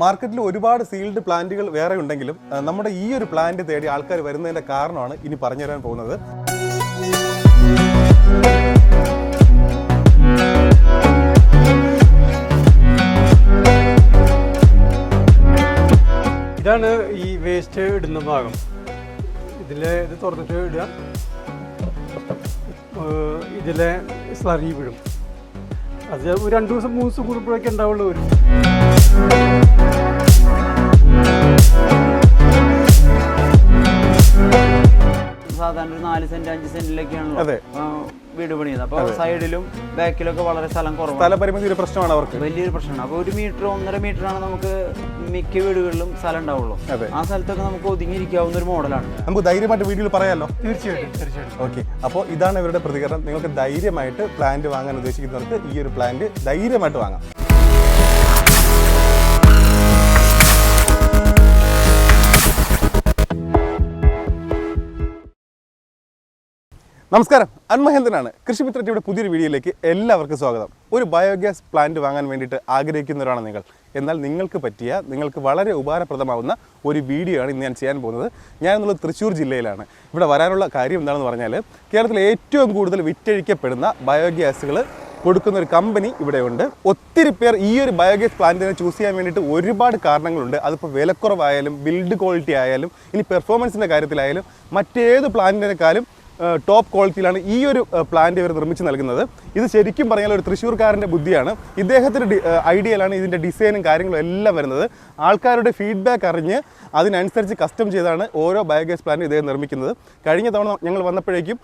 മാർക്കറ്റിൽ ഒരുപാട് സീൽഡ് പ്ലാന്റുകൾ വേറെ ഉണ്ടെങ്കിലും നമ്മുടെ ഈ ഒരു പ്ലാന്റ് തേടി ആൾക്കാർ വരുന്നതിന്റെ കാരണമാണ് ഇനി പറഞ്ഞുതരാൻ പോകുന്നത്. ഇതാണ് ഈ വേസ്റ്റ് ഇടുന്ന ഭാഗം. ഇതിലെ ഇത് തുറന്നിട്ട് ഇടുക. ഇതിലെ സ്ലറി വീഴും അത് ഒരു രണ്ട് ദിവസം മൂന്ന് ദിവസം കൂടുമ്പോഴൊക്കെ ഉണ്ടാവുള്ളൂ. ഒരു സാധാരണ ഒരു നാല് സെന്റ് അഞ്ച് സെന്റിലൊക്കെയാണല്ലോ. വീട് പണിയത് അപ്പൊ സൈഡിലും ബാക്കിലൊക്കെ വളരെ സ്ഥലം കുറവാണ്. സ്ഥലപരിമിതി ഒരു പ്രശ്നമാണ് അവർക്ക്. വലിയൊരു പ്രശ്നമാണ്. അപ്പൊ ഒരു മീറ്റർ ഒന്നര മീറ്റർ ആണ് നമുക്ക് മിക്ക വീടുകളിലും സ്ഥലം ഉണ്ടാവുള്ളൂ. ആ സ്ഥലത്തൊക്കെ നമുക്ക് ഒതുങ്ങിയിരിക്കാവുന്ന ഒരു മോഡലാണ്. നമുക്ക് ധൈര്യമായിട്ട് വീഡിയോയിൽ പറയാമല്ലോ തീർച്ചയായിട്ടും തീർച്ചയായിട്ടും. ഓക്കെ. അപ്പോൾ ഇതാണ് ഇവരുടെ പ്രതികരണം. നിങ്ങൾക്ക് ധൈര്യമായിട്ട് പ്ലാന്റ് വാങ്ങാൻ ഉദ്ദേശിക്കുന്നവർക്ക് ഈ ഒരു പ്ലാന്റ് ധൈര്യമായിട്ട് വാങ്ങാം. നമസ്കാരം അന്മഹേന്ദ്രനാണ് കൃഷിമിത്ര ടിവിയുടെ പുതിയൊരു വീഡിയോയിലേക്ക് എല്ലാവർക്കും സ്വാഗതം. ഒരു ബയോഗ്യാസ് പ്ലാന്റ് വാങ്ങാൻ വേണ്ടിയിട്ട് ആഗ്രഹിക്കുന്നവരാണ് നിങ്ങൾ. എന്നാൽ നിങ്ങൾക്ക് പറ്റിയ നിങ്ങൾക്ക് വളരെ ഉപകാരപ്രദമാവുന്ന ഒരു വീഡിയോ ആണ് ഇന്ന് ഞാൻ ചെയ്യാൻ പോകുന്നത്. ഞാനെന്നുള്ളത് തൃശ്ശൂർ ജില്ലയിലാണ്. ഇവിടെ വരാനുള്ള കാര്യം എന്താണെന്ന് പറഞ്ഞാൽ കേരളത്തിലെ ഏറ്റവും കൂടുതൽ വിറ്റഴിക്കപ്പെടുന്ന ബയോഗ്യാസുകൾ കൊടുക്കുന്ന ഒരു കമ്പനി ഇവിടെയുണ്ട്. ഒത്തിരി പേർ ഈ ഒരു ബയോഗ്യാസ് പ്ലാന്റിനെ ചൂസ് ചെയ്യാൻ വേണ്ടിയിട്ട് ഒരുപാട് കാരണങ്ങളുണ്ട്. അതിപ്പോൾ വിലക്കുറവായാലും ബിൽഡ് ക്വാളിറ്റി ആയാലും ഇനി പെർഫോമൻസിന്റെ കാര്യത്തിലായാലും മറ്റേത് പ്ലാന്റിനേക്കാളും ടോപ്പ് ക്വാളിറ്റിയിലാണ് ഈ ഒരു പ്ലാന്റ് ഇവർ നിർമ്മിച്ച് നൽകുന്നത്. ഇത് ശരിക്കും പറഞ്ഞാൽ ഒരു തൃശ്ശൂർക്കാരന്റെ ബുദ്ധിയാണ്. ഇദ്ദേഹത്തിന്റെ ഐഡിയയിലാണ് ഇതിന്റെ ഡിസൈനും കാര്യങ്ങളും എല്ലാം വരുന്നത്. ആൾക്കാരുടെ ഫീഡ്ബാക്ക് അറിഞ്ഞ് അതിനനുസരിച്ച് കസ്റ്റം ചെയ്താണ് ഓരോ ബയോഗ്യാസ് പ്ലാന്റ് ഇദ്ദേഹം നിർമ്മിക്കുന്നത്. കഴിഞ്ഞ തവണ ഞങ്ങൾ വന്നപ്പോഴേക്കും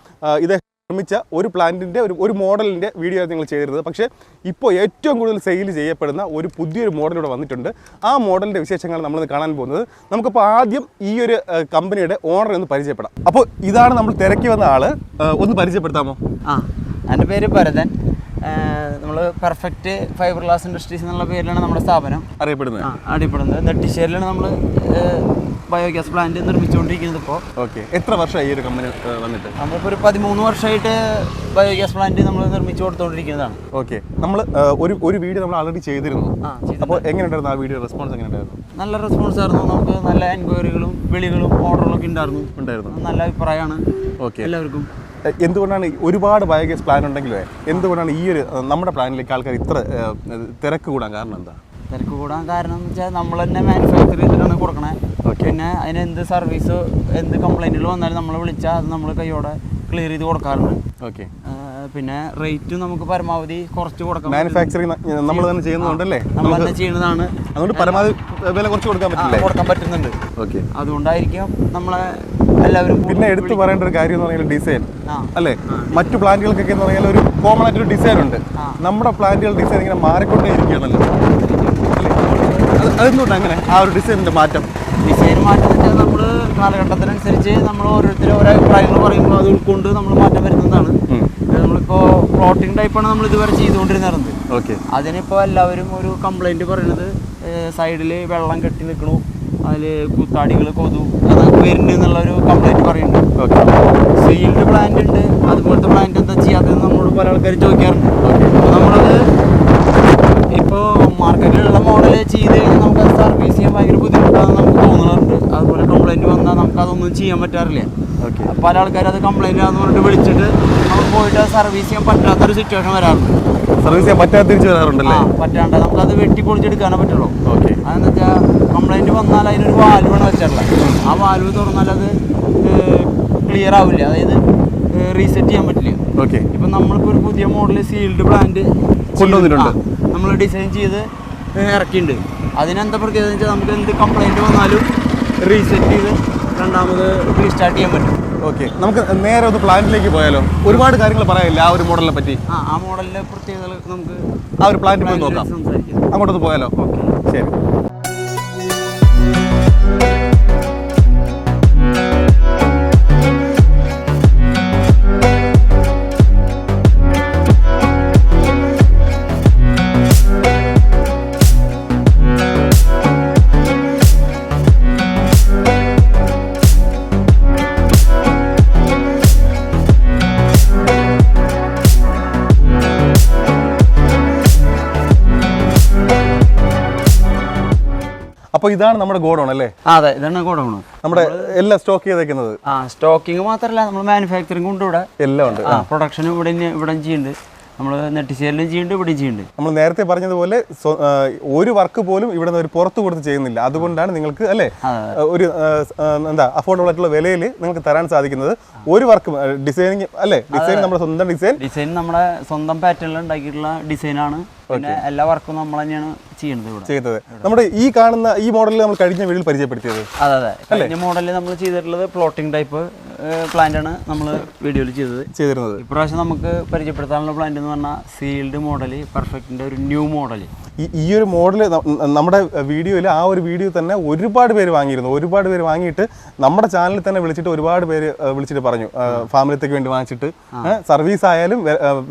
ഇദ്ദേഹം നിർമ്മിച്ച ഒരു പ്ലാന്റിന്റെ ഒരു ഒരു മോഡലിന്റെ വീഡിയോ ആണ് നിങ്ങൾ ചെയ്തിരുന്നത്. പക്ഷേ ഇപ്പോൾ ഏറ്റവും കൂടുതൽ സെയിൽ ചെയ്യപ്പെടുന്ന ഒരു പുതിയൊരു മോഡൽ ഇവിടെ വന്നിട്ടുണ്ട്. ആ മോഡലിന്റെ വിശേഷങ്ങൾ നമ്മൾ കാണാൻ പോകുന്നത്. നമുക്കിപ്പോൾ ആദ്യം ഈ ഒരു കമ്പനിയുടെ ഓണർ ഒന്ന് പരിചയപ്പെടാം. അപ്പോൾ ഇതാണ് നമ്മൾ തിരക്കി വന്ന ആൾ ഒന്ന് പരിചയപ്പെടുത്താമോ? ആ എന്റെ പേര് ഭരതൻ. നമ്മൾ പെർഫെക്റ്റ് ഫൈബർ ഗ്ലാസ് ഇൻഡസ്ട്രീസ് എന്നുള്ള പേരിലാണ് നമ്മുടെ സ്ഥാപനം. അറിയപ്പെടുന്നത്. അറിയപ്പെടുന്നത്. നെട്ടിശ്ശേരിലാണ് നമ്മൾ ബയോഗ്യാസ് പ്ലാന്റ് നിർമ്മിച്ചുകൊണ്ടിരിക്കുന്നത് ഇപ്പോൾ ഓക്കെ. എത്ര വർഷമായി ഈ ഒരു കമ്പനി വന്നിട്ട്? നമ്മളിപ്പോൾ ഒരു പതിമൂന്ന് വർഷമായിട്ട് ബയോഗ്യാസ് പ്ലാന്റ് നമ്മൾ നിർമ്മിച്ചു കൊടുത്തുകൊണ്ടിരിക്കുന്നതാണ് ഓക്കെ. നമ്മൾ ഒരു ഒരു വീഡിയോ നമ്മൾ ആൾറെഡി ചെയ്തിരുന്നു. അപ്പോൾ എങ്ങനെ അപ്പോൾ എങ്ങനെയുണ്ടായിരുന്നു ആ വീഡിയോ? റെസ്പോൺസ് എങ്ങനെ ഉണ്ടായിരുന്നു നല്ല റെസ്പോൺസ് ആയിരുന്നു. നമുക്ക് നല്ല എൻക്വയറികളും വിളികളും ഓർഡറുകളൊക്കെ ഉണ്ടായിരുന്നു. ഉണ്ടായിരുന്നു. നല്ല അഭിപ്രായമാണ്. ഓക്കെ. എല്ലാവർക്കും. എന്തുകൊണ്ടാണ് ഒരുപാട് ബയോഗ്യാസ് പ്ലാൻ ഉണ്ടെങ്കിലേ എന്തുകൊണ്ടാണ് ഈ ഒരു നമ്മുടെ പ്ലാനിലേക്ക് ആൾക്കാർ ഇത്ര തിരക്ക് കൂടാൻ കാരണം എന്താ? തിരക്ക് കൂടാൻ കാരണം എന്ന് വെച്ചാൽ നമ്മൾ തന്നെ മാനുഫാക്ചർ ചെയ്തിട്ടാണ് കൊടുക്കണേ. പിന്നെ അതിന് എന്ത് സർവീസ് എന്ത് കംപ്ലൈന്റുകൾ വന്നാലും നമ്മൾ വിളിച്ചാൽ അത് നമ്മൾ കൈയോടെ ക്ലിയർ ചെയ്ത് കൊടുക്കാറുണ്ട്. ഓക്കെ പിന്നെ റേറ്റ് നമുക്ക് പരമാവധി കുറച്ച് കൊടുക്കാം മാനുഫാക്ചറിങ് നമ്മൾ തന്നെ ചെയ്യുന്നുണ്ടല്ലേ നമ്മൾ തന്നെ ചെയ്യുന്നതാണ്. അതുകൊണ്ട് പരമാവധി വില കുറച്ച് കൊടുക്കാൻ പറ്റില്ല? കൊടുക്കാൻ പറ്റുന്നുണ്ട്. ഓക്കെ അതുകൊണ്ടായിരിക്കും നമ്മളെ എല്ലാവരും പിന്നെ എടുത്തു പറയേണ്ട ഒരു കാര്യം എന്ന് പറഞ്ഞാൽ ഡിസൈൻ. അല്ലേ? മറ്റു പ്ലാന്റുകൾക്കൊക്കെ എന്ന് പറഞ്ഞാൽ ഒരു കോമൺ ആയിട്ടൊരു ഡിസൈൻ ഉണ്ട്. നമ്മുടെ പ്ലാന്റുകൾ ഡിസൈൻ ഇങ്ങനെ മാറിക്കൊണ്ടേ ഇരിക്കുകയാണല്ലോ. അതെന്തുകൊണ്ട് അങ്ങനെ? ആ ഒരു ഡിസൈനിന്റെ മാറ്റം. ഡിസൈൻ മാറ്റം വെച്ചാൽ നമ്മൾ കാലഘട്ടത്തിനനുസരിച്ച് നമ്മൾ ഓരോരുത്തരും ഓരോ അഭിപ്രായങ്ങൾ പറയുമ്പോൾ അത് ഉൾക്കൊണ്ട് നമ്മൾ മാറ്റം വരുന്നതാണ്. നമ്മളിപ്പോൾ പ്ലോട്ടിംഗ് ടൈപ്പാണ് നമ്മൾ ഇതുവരെ ചെയ്തുകൊണ്ടിരുന്നത്. ഓക്കെ അതിനിപ്പോൾ എല്ലാവരും ഒരു കംപ്ലൈന്റ് പറയുന്നത് സൈഡിൽ വെള്ളം കെട്ടി നിൽക്കണു അതിൽ കൂത്താടികൾ കൊതു അതൊക്കെ വരുന്നുണ്ട് എന്നുള്ളൊരു കംപ്ലൈന്റ് പറയുന്നുണ്ട് ഓക്കെ സീൽഡ് പ്ലാന്റ് ഉണ്ട്. അതുപോലത്തെ പ്ലാന്റ് എന്താ ചെയ്യാത്തതെന്ന് നമ്മളോട് പല ആൾക്കാർ ചോദിക്കാറുണ്ട്. അപ്പോൾ നമ്മളത് ഇപ്പോൾ മാർക്കറ്റിലുള്ള മോഡൽ ചെയ്ത് കഴിഞ്ഞാൽ നമുക്ക് സർവീസ് ചെയ്യാൻ ഭയങ്കര ബുദ്ധിമുട്ടാണെന്ന് നമുക്ക് തോന്നുന്നുണ്ട് അതുപോലെ കംപ്ലൈന്റ് വന്നാൽ നമുക്കതൊന്നും ചെയ്യാൻ പറ്റാറില്ല. ഓക്കെ പല ആൾക്കാർ അത് കംപ്ലൈന്റ് ആണെന്ന് പറഞ്ഞിട്ട് വിളിച്ചിട്ട് നമുക്ക് പോയിട്ട് അത് സർവീസ് ചെയ്യാൻ പറ്റാത്തൊരു സിറ്റുവേഷൻ വരാറുണ്ട്. സർവീസ് ചെയ്യാൻ പറ്റാതെ തിരിച്ചു വരാറുണ്ടല്ലേ? പറ്റാണ്ട് നമുക്കത് വെട്ടി പൊളിച്ചെടുക്കാനേ പറ്റുള്ളൂ. ഓക്കെ അതെന്ന് വെച്ചാൽ കംപ്ലൈന്റ് വന്നാൽ അതിനൊരു വാൽവാണ് വെച്ചിട്ടുള്ളത്. ആ വാൽവ് തുറന്നാൽ അത് ക്ലിയർ ആവില്ല. അതായത് റീസെറ്റ് ചെയ്യാൻ പറ്റില്ല. ഓക്കെ. ഇപ്പം നമ്മളിപ്പോൾ ഒരു പുതിയ മോഡൽ സീൽഡ് പ്ലാന്റ് കൊണ്ടുവന്നിട്ടുണ്ട്. നമ്മൾ ഡിസൈൻ ചെയ്ത് ഇറക്കിയിട്ടുണ്ട്. അതിനെന്താ പ്രത്യേകത വെച്ചാൽ നമുക്ക് എന്ത് കംപ്ലൈന്റ് വന്നാലും റീസെറ്റ് ചെയ്ത് രണ്ടാമത് റീസ്റ്റാർട്ട് ചെയ്യാൻ പറ്റും. ഓക്കെ. നമുക്ക് നേരെ ഒന്ന് പ്ലാന്റിലേക്ക് പോയാലോ? ഒരുപാട് കാര്യങ്ങൾ പറയാനില്ല ആ ഒരു മോഡലിനെ പറ്റി. ആ ആ മോഡലിന്റെ പ്രത്യേകതകൾ നമുക്ക് ആ ഒരു പ്ലാന്റ് പോയി നോക്കാം. സംസാരിക്കാം. അങ്ങോട്ടൊന്ന് പോയാലോ? ഓക്കെ. ശരി. അപ്പോൾ ഇതാണ് നമ്മുടെ ഗോഡൗൺ അല്ലേ? അതെ ഇതാണ് ഗോഡൗണ്. നമ്മുടെ എല്ലാം സ്റ്റോക്ക് ചെയ്തേക്കുന്നത്. ആ സ്റ്റോക്കിംഗ് മാത്രമല്ല നമ്മൾ മാനുഫാക്ചറിംഗ് ഉണ്ട് ഇവിടെ. എല്ലാം ഉണ്ട്. പ്രൊഡക്ഷൻ പ്രൊഡക്ഷനും ഇവിടെ ഇവിടെ ചെയ്യുന്നുണ്ട്. നമ്മൾ നെട്ടിശ്ശേരിലും ചെയ്യുന്നുണ്ട് ഇവിടെയും ചെയ്യുന്നുണ്ട്. നമ്മൾ നേരത്തെ പറഞ്ഞതുപോലെ ഒരു വർക്ക് പോലും ഇവിടെ നിന്ന് ഒരു പുറത്ത് കൊടുത്ത് ചെയ്യുന്നില്ല. അതുകൊണ്ടാണ് നിങ്ങൾക്ക് അല്ലേ? ഒരു എന്താ അഫോർഡബിൾ ആയിട്ടുള്ള വിലയിൽ നിങ്ങൾക്ക് തരാൻ സാധിക്കുന്നത് ഒരു വർക്ക് ഡിസൈനിങ് അല്ലേ? ഡിസൈൻ നമ്മുടെ സ്വന്തം ഡിസൈൻ. ഡിസൈൻ നമ്മുടെ സ്വന്തം പാറ്റേണിൽ ഉണ്ടാക്കിയിട്ടുള്ള ഡിസൈനാണ്. പിന്നെ എല്ലാ വർക്കും നമ്മൾ തന്നെയാണ് ചെയ്യുന്നത് ഇവിടെ. ചെയ്തത്. നമ്മുടെ ഈ കാണുന്ന ഈ മോഡലിൽ നമ്മൾ കഴിഞ്ഞ വീട്ടിൽ പരിചയപ്പെടുത്തിയത്. അതെ അതെ. കഴിഞ്ഞ മോഡലിൽ നമ്മൾ ചെയ്തിട്ടുള്ളത് പ്ലോട്ടിംഗ് ടൈപ്പ് പ്ലാന്റ് ആണ് നമ്മൾ വീഡിയോയിൽ ചെയ്തത്. ചെയ്തിരുന്നത്. ഇപ്രാവശ്യം നമുക്ക് പരിചയപ്പെടുത്താനുള്ള പ്ലാന്റ് എന്ന് പറഞ്ഞാൽ സീൽഡ് മോഡൽ പെർഫെക്റ്റിന്റെ ഒരു ന്യൂ മോഡൽ ഈ ഒരു മോഡൽ നമ്മുടെ വീഡിയോയിൽ ആ ഒരു വീഡിയോ തന്നെ ഒരുപാട് പേര് വാങ്ങിയിരുന്നു. ഒരുപാട് പേര് വാങ്ങിയിട്ട് നമ്മുടെ ചാനലിൽ തന്നെ വിളിച്ചിട്ട് ഒരുപാട് പേര് വിളിച്ചിട്ട് പറഞ്ഞു. ഫാമിലിത്തേക്ക് വേണ്ടി വാങ്ങിച്ചിട്ട്. സർവീസ് ആയാലും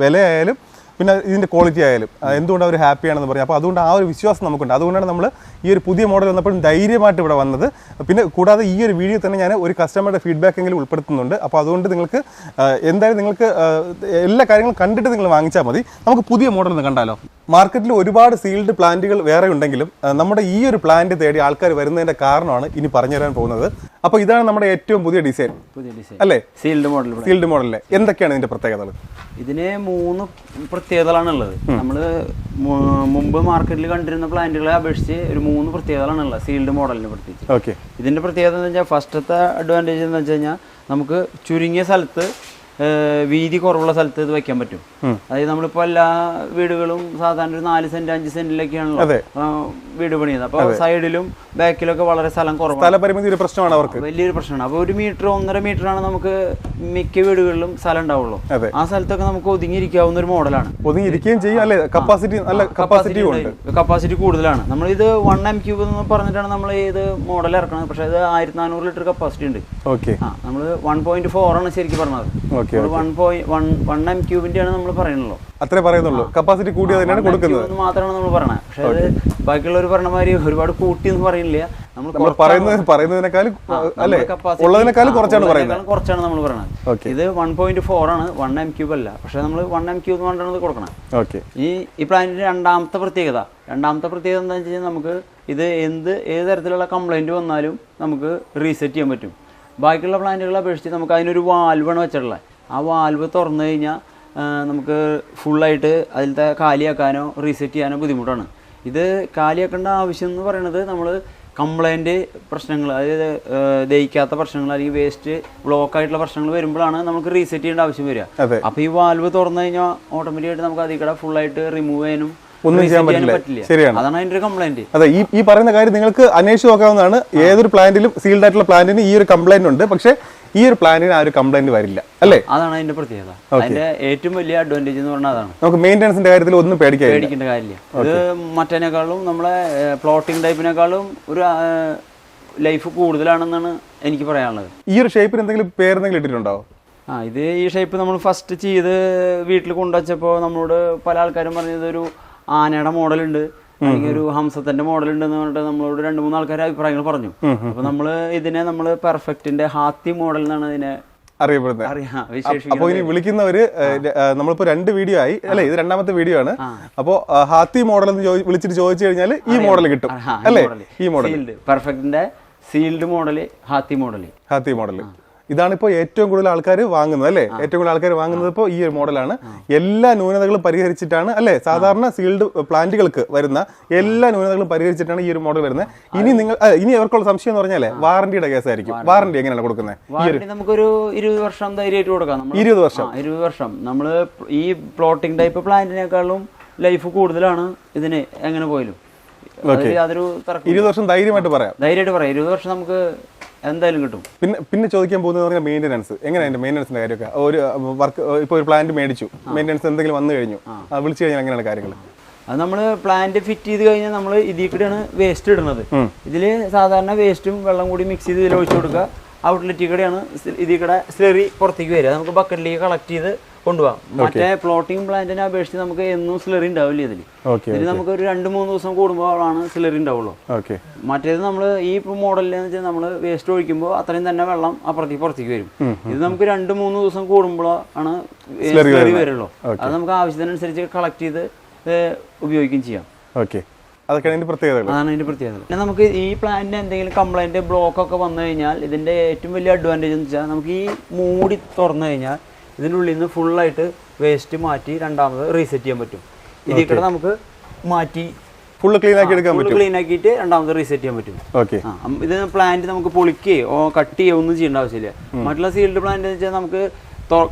വിലയായാലും പിന്നെ ഇതിന്റെ ക്വാളിറ്റി ആയാലും എന്തുകൊണ്ട് അവർ ഹാപ്പിയാണെന്ന് പറഞ്ഞു അപ്പോൾ അതുകൊണ്ട് ആ ഒരു വിശ്വാസം നമുക്കുണ്ട്. അതുകൊണ്ടാണ് നമ്മൾ ഈ ഒരു പുതിയ മോഡൽ വന്നപ്പോഴും ധൈര്യമായിട്ട് ഇവിടെ വന്നത്. പിന്നെ കൂടാതെ ഈ ഒരു വീഡിയോ തന്നെ ഞാൻ ഒരു കസ്റ്റമറുടെ ഫീഡ്ബാക്ക് എങ്കിലും ഉൾപ്പെടുത്തുന്നുണ്ട്. അപ്പോൾ അതുകൊണ്ട് നിങ്ങൾക്ക് എന്തായാലും നിങ്ങൾക്ക് എല്ലാ കാര്യങ്ങളും കണ്ടിട്ട് നിങ്ങൾ വാങ്ങിച്ചാൽ മതി. നമുക്ക് പുതിയ മോഡൽ ഒന്ന് കണ്ടാലോ? മാർക്കറ്റിൽ ഒരുപാട് സീൽഡ് പ്ലാന്റുകൾ വേറെ ഉണ്ടെങ്കിലും നമ്മുടെ ഈ ഒരു പ്ലാന്റ് തേടി ആൾക്കാർ വരുന്നതിന്റെ കാരണമാണ് ഇനി പറഞ്ഞു തരാൻ പോകുന്നത്. അപ്പോൾ ഇതാണ് നമ്മുടെ ഏറ്റവും പുതിയ ഡിസൈൻ പുതിയ ഡിസൈൻ അല്ലേ? സീൽഡ് മോഡൽ സീൽഡ് മോഡലിലെ എന്തൊക്കെയാണ് ഇതിന്റെ പ്രത്യേകതകൾ? ഇതിന് മൂന്ന് പ്രത്യേകതകളാണ് ഉള്ളത് നമ്മൾ മുമ്പ് മാർക്കറ്റിൽ കണ്ടിരുന്ന പ്ലാന്റുകളെ അപേക്ഷിച്ച് ഒരു മൂന്ന് പ്രത്യേകതകളാണ് ഉള്ളത് സീൽഡ് മോഡലിന് പ്രത്യേകിച്ച് ഓക്കെ ഇതിന്റെ പ്രത്യേകത എന്ന് വെച്ചാൽ ഫസ്റ്റത്തെ അഡ്വാന്റേജ് എന്ന് വെച്ച് കഴിഞ്ഞാൽ നമുക്ക് ചുരുങ്ങിയ സ്ഥലത്ത് വീതി കുറവുള്ള സ്ഥലത്ത് ഇത് വെക്കാൻ പറ്റും. അതായത് നമ്മളിപ്പോൾ എല്ലാ വീടുകളും സാധാരണ ഒരു നാല് സെന്റ് അഞ്ച് സെന്റിലൊക്കെയാണല്ലോ. വീട് പണിയുന്നത്. അപ്പോൾ സൈഡിലും ബാക്കിലൊക്കെ വളരെ സ്ഥലം കുറവാണ്. പ്രശ്നമാണ് അവർക്ക്. വലിയൊരു പ്രശ്നമാണ്. അപ്പോൾ ഒരു മീറ്റർ ഒന്നര മീറ്ററാണ് നമുക്ക് മിക്ക വീടുകളിലും സ്ഥലം ഉണ്ടാവുള്ളൂ. ആ സ്ഥലത്തൊക്കെ നമുക്ക് ഒതുങ്ങിയിരിക്കാവുന്ന ഒരു മോഡലാണ്. ഒതുങ്ങിയിരിക്കുകയും ചെയ്യും. അല്ലേ? കപ്പാസിറ്റി നല്ല കപ്പാസിറ്റി ഉണ്ട്. കപ്പാസിറ്റി കൂടുതലാണ്. നമ്മൾ ഇത് വൺ എം ക്യൂബ് എന്ന് പറഞ്ഞിട്ടാണ് നമ്മൾ ഇത് മോഡൽ ഇറക്കുന്നത് പക്ഷേ ഇത് ആയിരത്തി നാനൂറ് ലിറ്റർ കപ്പാസിറ്റി ഉണ്ട്. ഓക്കെ ആ നമ്മൾ വൺ പോയിന്റ് ഫോർ ആണ് ശരിക്കും പറഞ്ഞത്. വൺ എം ക്യൂബിന്റെ ആണ് നമ്മൾ പറയുന്നുള്ളൂ അത്രേ പറയുന്നുള്ളൂ. കപ്പാസിറ്റി കൂടി തന്നെയാണ് കൊടുക്കുന്നത്. മാത്രമാണ് നമ്മൾ പറയണത് പക്ഷേ അത് ബാക്കിയുള്ളവർ പറഞ്ഞ മാതിരി ഒരുപാട് കൂട്ടി എന്ന് പറയുന്നില്ല നമ്മൾ പറയുന്നത് പറയുന്നതിനേക്കാളും അല്ലേ? ഉള്ളതിനേക്കാളും കുറച്ചാണ് പറയുന്നത്. കുറച്ചാണ് നമ്മൾ പറയുന്നത് ഇത് വൺ പോയിന്റ് ഫോർ ആണ് വൺ എം ക്യൂബ് അല്ല. പക്ഷെ നമ്മൾ വൺ എം ക്യൂബ് എന്ന് പറഞ്ഞത് കൊടുക്കണം. ഓക്കെ ഈ ഈ പ്ലാന്റിന്റെ രണ്ടാമത്തെ പ്രത്യേകത. രണ്ടാമത്തെ പ്രത്യേകത എന്താ വെച്ച് കഴിഞ്ഞാൽ നമുക്ക് ഇത് എന്ത് ഏത് തരത്തിലുള്ള കംപ്ലൈന്റ് വന്നാലും നമുക്ക് റീസെറ്റ് ചെയ്യാൻ പറ്റും. ബാക്കിയുള്ള പ്ലാന്റുകളെ അപേക്ഷിച്ച് നമുക്ക് അതിനൊരു വാൽവാണ് വെച്ചിട്ടുള്ളത്. ആ വാൽവ് തുറന്നു കഴിഞ്ഞാൽ നമുക്ക് ഫുള്ളായിട്ട് അതിലത്തെ കാലിയാക്കാനോ റീസെറ്റ് ചെയ്യാനോ ബുദ്ധിമുട്ടാണ്. ഇത് കാലിയാക്കേണ്ട ആവശ്യം എന്ന് പറയുന്നത് നമ്മൾ കംപ്ലൈന്റ് പ്രശ്നങ്ങൾ അതായത് ദഹിക്കാത്ത പ്രശ്നങ്ങൾ അല്ലെങ്കിൽ വേസ്റ്റ് ബ്ലോക്ക് ആയിട്ടുള്ള പ്രശ്നങ്ങൾ വരുമ്പോഴാണ് നമുക്ക് റീസെറ്റ് ചെയ്യേണ്ട ആവശ്യം വരിക. അപ്പോൾ ഈ വാൽവ് തുറന്നു കഴിഞ്ഞാൽ ഓട്ടോമാറ്റിക്കായിട്ട് നമുക്ക് അതിൽ കൂടെ ഫുള്ളായിട്ട് റിമൂവ് ചെയ്യാനും ഒന്നും ചെയ്യാൻ പറ്റില്ല. ശരിയാണ്. അതാണ് അതിന്റെ ഒരു കംപ്ലൈന്റ് അതെ ഈ ഈ പറയുന്ന കാര്യം നിങ്ങൾക്ക് അന്വേഷിച്ച് നോക്കാവുന്നതാണ്. ഏതൊരു പ്ലാന്റിലും സീൽഡ് ആയിട്ടുള്ള പ്ലാന്റിന് ഈ ഒരു കംപ്ലൈന്റ് ഉണ്ട്. പക്ഷേ ഈ ഒരു പ്ലാനിന് ആ ഒരു കംപ്ലൈന്റ് വരില്ല അല്ലേ? അതാണ് അതിന്റെ പ്രത്യേകത. അതിന്റെ ഏറ്റവും വലിയ അഡ്വാന്റേജ് എന്ന് പറഞ്ഞാൽ അതാണ്. നമുക്ക് മെയിന്റെനൻസിന്റെ കാര്യത്തിൽ ഒന്നും പേടിക്കാൻ പേടിക്കേണ്ട കാര്യമില്ല. ഇത് മറ്റേനേക്കാളും നമ്മളെ പ്ലോട്ടിംഗ് ടൈപ്പിനേക്കാളും ഒരു ലൈഫ് കൂടുതലാണെന്നാണ് എനിക്ക് പറയാനുള്ളത്. ഈ ഒരു ഷേപ്പിന് എന്തെങ്കിലും പേരെന്തെങ്കിലും ഇട്ടിട്ടുണ്ടോ? ആ ഇത് ഈ ഷേപ്പ് നമ്മൾ ഫസ്റ്റ് ചെയ്ത് വീട്ടിൽ കൊണ്ടുവച്ചപ്പോൾ നമ്മളോട് പല ആൾക്കാരും പറഞ്ഞത് ഒരു ആനയുടെ മോഡലുണ്ട് അല്ലെങ്കിൽ ഒരു ഹംസത്തിന്റെ മോഡൽ ഉണ്ടെന്ന് പറഞ്ഞിട്ട് നമ്മളോട് രണ്ട് മൂന്ന് ആൾക്കാർ അഭിപ്രായങ്ങൾ പറഞ്ഞു. അപ്പൊ നമ്മൾ ഇതിനെ നമ്മൾ പെർഫെക്റ്റിന്റെ ഹാത്തി മോഡൽ എന്നാണ് ഇതിനെ അറിയപ്പെടുന്നത്. അപ്പോൾ ഇനി വിളിക്കുന്നവര് നമ്മളിപ്പോ രണ്ട് വീഡിയോ ആയി. അല്ലേ ഇത് രണ്ടാമത്തെ വീഡിയോ ആണ്. അപ്പോൾ ഹാത്തി മോഡൽ എന്ന് വിളിച്ചിട്ട് ചോദിച്ചു കഴിഞ്ഞാൽ ഈ മോഡൽ കിട്ടും. അല്ലേ? ഈ model പെർഫെക്റ്റിന്റെ sealed model Hathi model Hathi model ഇതാണിപ്പോൾ ഏറ്റവും കൂടുതൽ ആൾക്കാർ വാങ്ങുന്നത് അല്ലേ? ഏറ്റവും കൂടുതൽ ആൾക്കാർ വാങ്ങുന്നത് ഇപ്പോൾ ഈ ഒരു മോഡലാണ്. എല്ലാ ന്യൂനതകളും പരിഹരിച്ചിട്ടാണ് അല്ലേ? സാധാരണ സീൽഡ് പ്ലാന്റുകൾക്ക് വരുന്ന എല്ലാ ന്യൂനതകളും പരിഹരിച്ചിട്ടാണ് ഈ ഒരു മോഡൽ വരുന്നത്. ഇനി നിങ്ങൾ ഇനി അവർക്കുള്ള സംശയം എന്ന് പറഞ്ഞാലേ വാറണ്ടിയുടെ കേസായിരിക്കും. വാറണ്ടി എങ്ങനെയാണ് കൊടുക്കുന്നത്? നമുക്കൊരു ഇരുപത് വർഷം ധൈര്യമായിട്ട് കൊടുക്കാം ഇരുപത് വർഷം. ഇരുപത് വർഷം. നമ്മൾ ഈ പ്ലോട്ടിംഗ് ടൈപ്പ് പ്ലാന്റിനേക്കാളും ലൈഫ് കൂടുതലാണ് ഇതിന് എങ്ങനെ പോയാലും. യാതൊരു ഇരുപത് വർഷം ധൈര്യമായിട്ട് പറയാം. ധൈര്യമായിട്ട് പറയാം. ഇരുപത് വർഷം നമുക്ക് എന്തായാലും കിട്ടും. പിന്നെ പിന്നെ ചോദിക്കാൻ പോകുന്നത് പറഞ്ഞാൽ മെയിന്റനൻസ് എങ്ങനെയാണ് അതിന്റെ മെയിന്റനൻസിന്റെ കാര്യമൊക്കെ? ഒരു വർക്ക് ഇപ്പോൾ ഒരു പ്ലാന്റ് മേടിച്ചു. മെയിന്റനൻസ് എന്തെങ്കിലും വന്നു കഴിഞ്ഞു. ആ, വിളിച്ചു കഴിഞ്ഞാൽ എങ്ങനെയാണ് കാര്യങ്ങൾ അത് നമ്മൾ പ്ലാന്റ് ഫിറ്റ് ചെയ്ത് കഴിഞ്ഞാൽ നമ്മൾ ഇതിൽ കൂടെയാണ് വേസ്റ്റ് ഇടുന്നത്. ഇതിൽ സാധാരണ വേസ്റ്റും വെള്ളം കൂടി മിക്സ് ചെയ്ത് ഇതിൽ ഒഴിച്ചു കൊടുക്കുക. ഔട്ട്ലെറ്റിൽ കൂടെയാണ് ഇതിൽ കൂടെ സ്ലെറി പുറത്തേക്ക് വരിക. നമുക്ക് ബക്കറ്റിലേക്ക് കളക്ട് ചെയ്ത് കൊണ്ടുപോകാം. മറ്റേ പ്ലോട്ടിംഗ് പ്ലാന്റിനെ അപേക്ഷിച്ച് നമുക്ക് എന്നും സിലറി ഉണ്ടാവില്ല ഇതിൽ ഇതിന് ഇതിൽ നമുക്ക് ഒരു രണ്ട് മൂന്ന് ദിവസം കൂടുമ്പോഴാണ് സിലറി ഉണ്ടാവുള്ളൂ. മറ്റേത് നമ്മൾ ഈ മോഡലിൽ എന്ന് വെച്ചാൽ നമ്മൾ വേസ്റ്റ് ഒഴിക്കുമ്പോൾ അത്രയും തന്നെ വെള്ളം അപ്പുറത്തേക്ക് പുറത്തേക്ക് വരും. ഇത് നമുക്ക് രണ്ട് മൂന്ന് ദിവസം കൂടുമ്പോഴാണ് സിലറി വരുള്ളൂ. അത് നമുക്ക് ആവശ്യത്തിനനുസരിച്ച് കളക്ട് ചെയ്ത് ഉപയോഗിക്കുകയും ചെയ്യാം. ഓക്കെ. അതൊക്കെയാണ് അതിന്റെ പ്രത്യേകതകൾ. അതാണ് അതിന്റെ പ്രത്യേകത പിന്നെ നമുക്ക് ഈ പ്ലാന്റിന് എന്തെങ്കിലും കംപ്ലൈന്റ് ബ്ലോക്ക് ഒക്കെ വന്നു കഴിഞ്ഞാൽ ഇതിന്റെ ഏറ്റവും വലിയ അഡ്വാന്റേജ് എന്ന് വെച്ചാൽ നമുക്ക് ഈ മൂടി തുറന്നു കഴിഞ്ഞാൽ ഇതിന്റെ ഉള്ളിൽ നിന്ന് ഫുള്ളായിട്ട് വേസ്റ്റ് മാറ്റി രണ്ടാമത് റീസെറ്റ് ചെയ്യാൻ പറ്റും. ഇതിൽ കൂടെ നമുക്ക് മാറ്റി ഫുള്ള് ക്ലീൻ ആക്കി എടുക്കാൻ പറ്റും. ക്ലീൻ ആക്കിയിട്ട് രണ്ടാമത് റീസെറ്റ് ചെയ്യാൻ പറ്റും. ഓക്കെ ഇത് പ്ലാന്റ് നമുക്ക് പൊളിക്കുകയോ കട്ട് ചെയ്യുകയോ ഒന്നും ചെയ്യേണ്ട ആവശ്യമില്ല. മറ്റുള്ള സീൽഡ് പ്ലാന്റ് എന്ന് വെച്ചാൽ നമുക്ക്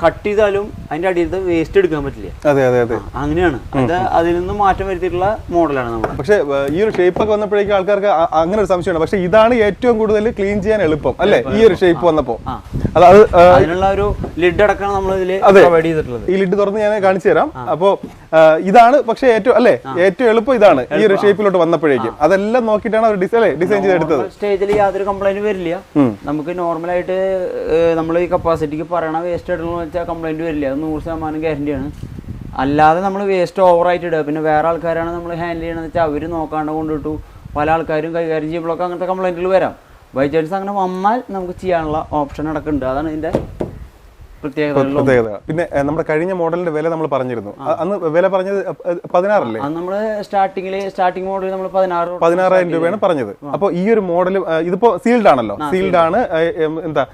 കട്ട് ചെയ്താലും അതിന്റെ അടിയിലത്തെ വേസ്റ്റ് എടുക്കാൻ പറ്റില്ല. അതെ അതെ അതെ. അങ്ങനെയാണ്. അത് അതിൽ നിന്ന് മാറ്റം വരുത്തിയിട്ടുള്ള മോഡലാണ് നമ്മൾ പക്ഷേ ഈ ഒരു ഷേപ്പ് ഒക്കെ വന്നപ്പോഴേക്കും ആൾക്കാർക്ക് അങ്ങനെ ഒരു സംശയമാണ് പക്ഷേ ഇതാണ് ഏറ്റവും കൂടുതൽ ക്ലീൻ ചെയ്യാൻ എളുപ്പം അല്ലേ? ഈ ഒരു ഷേപ്പ് വന്നപ്പോൾ ഏർ, അതിനുള്ള ഒരു ലിഡ് അടക്കം നമ്മൾ ഇതിൽ പ്രൊവൈഡ് ചെയ്തിട്ടുള്ളത്. ഈ ലിഡ് തുറന്ന് ഞാൻ കാണിച്ചു തരാം. അപ്പോ ഇതാണ് പക്ഷേ ഏറ്റവും അല്ലേ? ഏറ്റവും എളുപ്പം ഇതാണ് ഈ ഒരു ഷേപ്പിലോട്ട് വന്നപ്പോഴേക്കും. അതെല്ലാം നോക്കിയിട്ടാണ് അവർ ഡിസൈൻ ഡിസൈൻ ചെയ്തെടുത്തത്. സ്റ്റേജിൽ യാതൊരു കംപ്ലൈന്റ് വരില്ല. നമുക്ക് നോർമൽ ആയിട്ട് നമ്മൾ ഈ കപ്പാസിറ്റിക്ക് പറയണ വേസ്റ്റ് ഇടണമെന്ന് വെച്ചാൽ കംപ്ലൈന്റ് വരില്ല. അത് നൂറ് ശതമാനം ഗ്യാരണ്ടിയാണ് അല്ലാതെ നമ്മൾ വേസ്റ്റ് ഓവറായിട്ട് ഇടുക. പിന്നെ വേറെ ആൾക്കാരാണ് നമ്മൾ ഹാൻഡിൽ ചെയ്യണമെന്ന് വെച്ചാൽ അവർ നോക്കാണ്ട് കൊണ്ടിട്ടു പല ആൾക്കാരും കൈകാര്യം ചെയ്യുമ്പോഴൊക്കെ അങ്ങനത്തെ കംപ്ലൈന്റുകൾ വരാം. ബൈ ചാൻസ് അങ്ങനെ വന്നാൽ നമുക്ക് ചെയ്യാനുള്ള ഓപ്ഷൻ അടക്കമുണ്ട്. അതാണ് ഇതിന്റെ പ്രത്യേകത. പിന്നെ നമ്മുടെ കഴിഞ്ഞ മോഡലിന്റെ വില നമ്മൾ പറഞ്ഞിരുന്നു. അന്ന് വില പറഞ്ഞത് പതിനാറല്ലേ? നമ്മൾ നമ്മൾ സ്റ്റാർട്ടിംഗ് മോഡൽ നമ്മൾ പതിനാറ് പതിനാറായിരം രൂപയാണ് പറഞ്ഞത്. അപ്പോൾ ഈ ഒരു മോഡൽ ഇതിപ്പോ സീൽഡ് ആണല്ലോ. സീൽഡ് ആണ്. എന്താ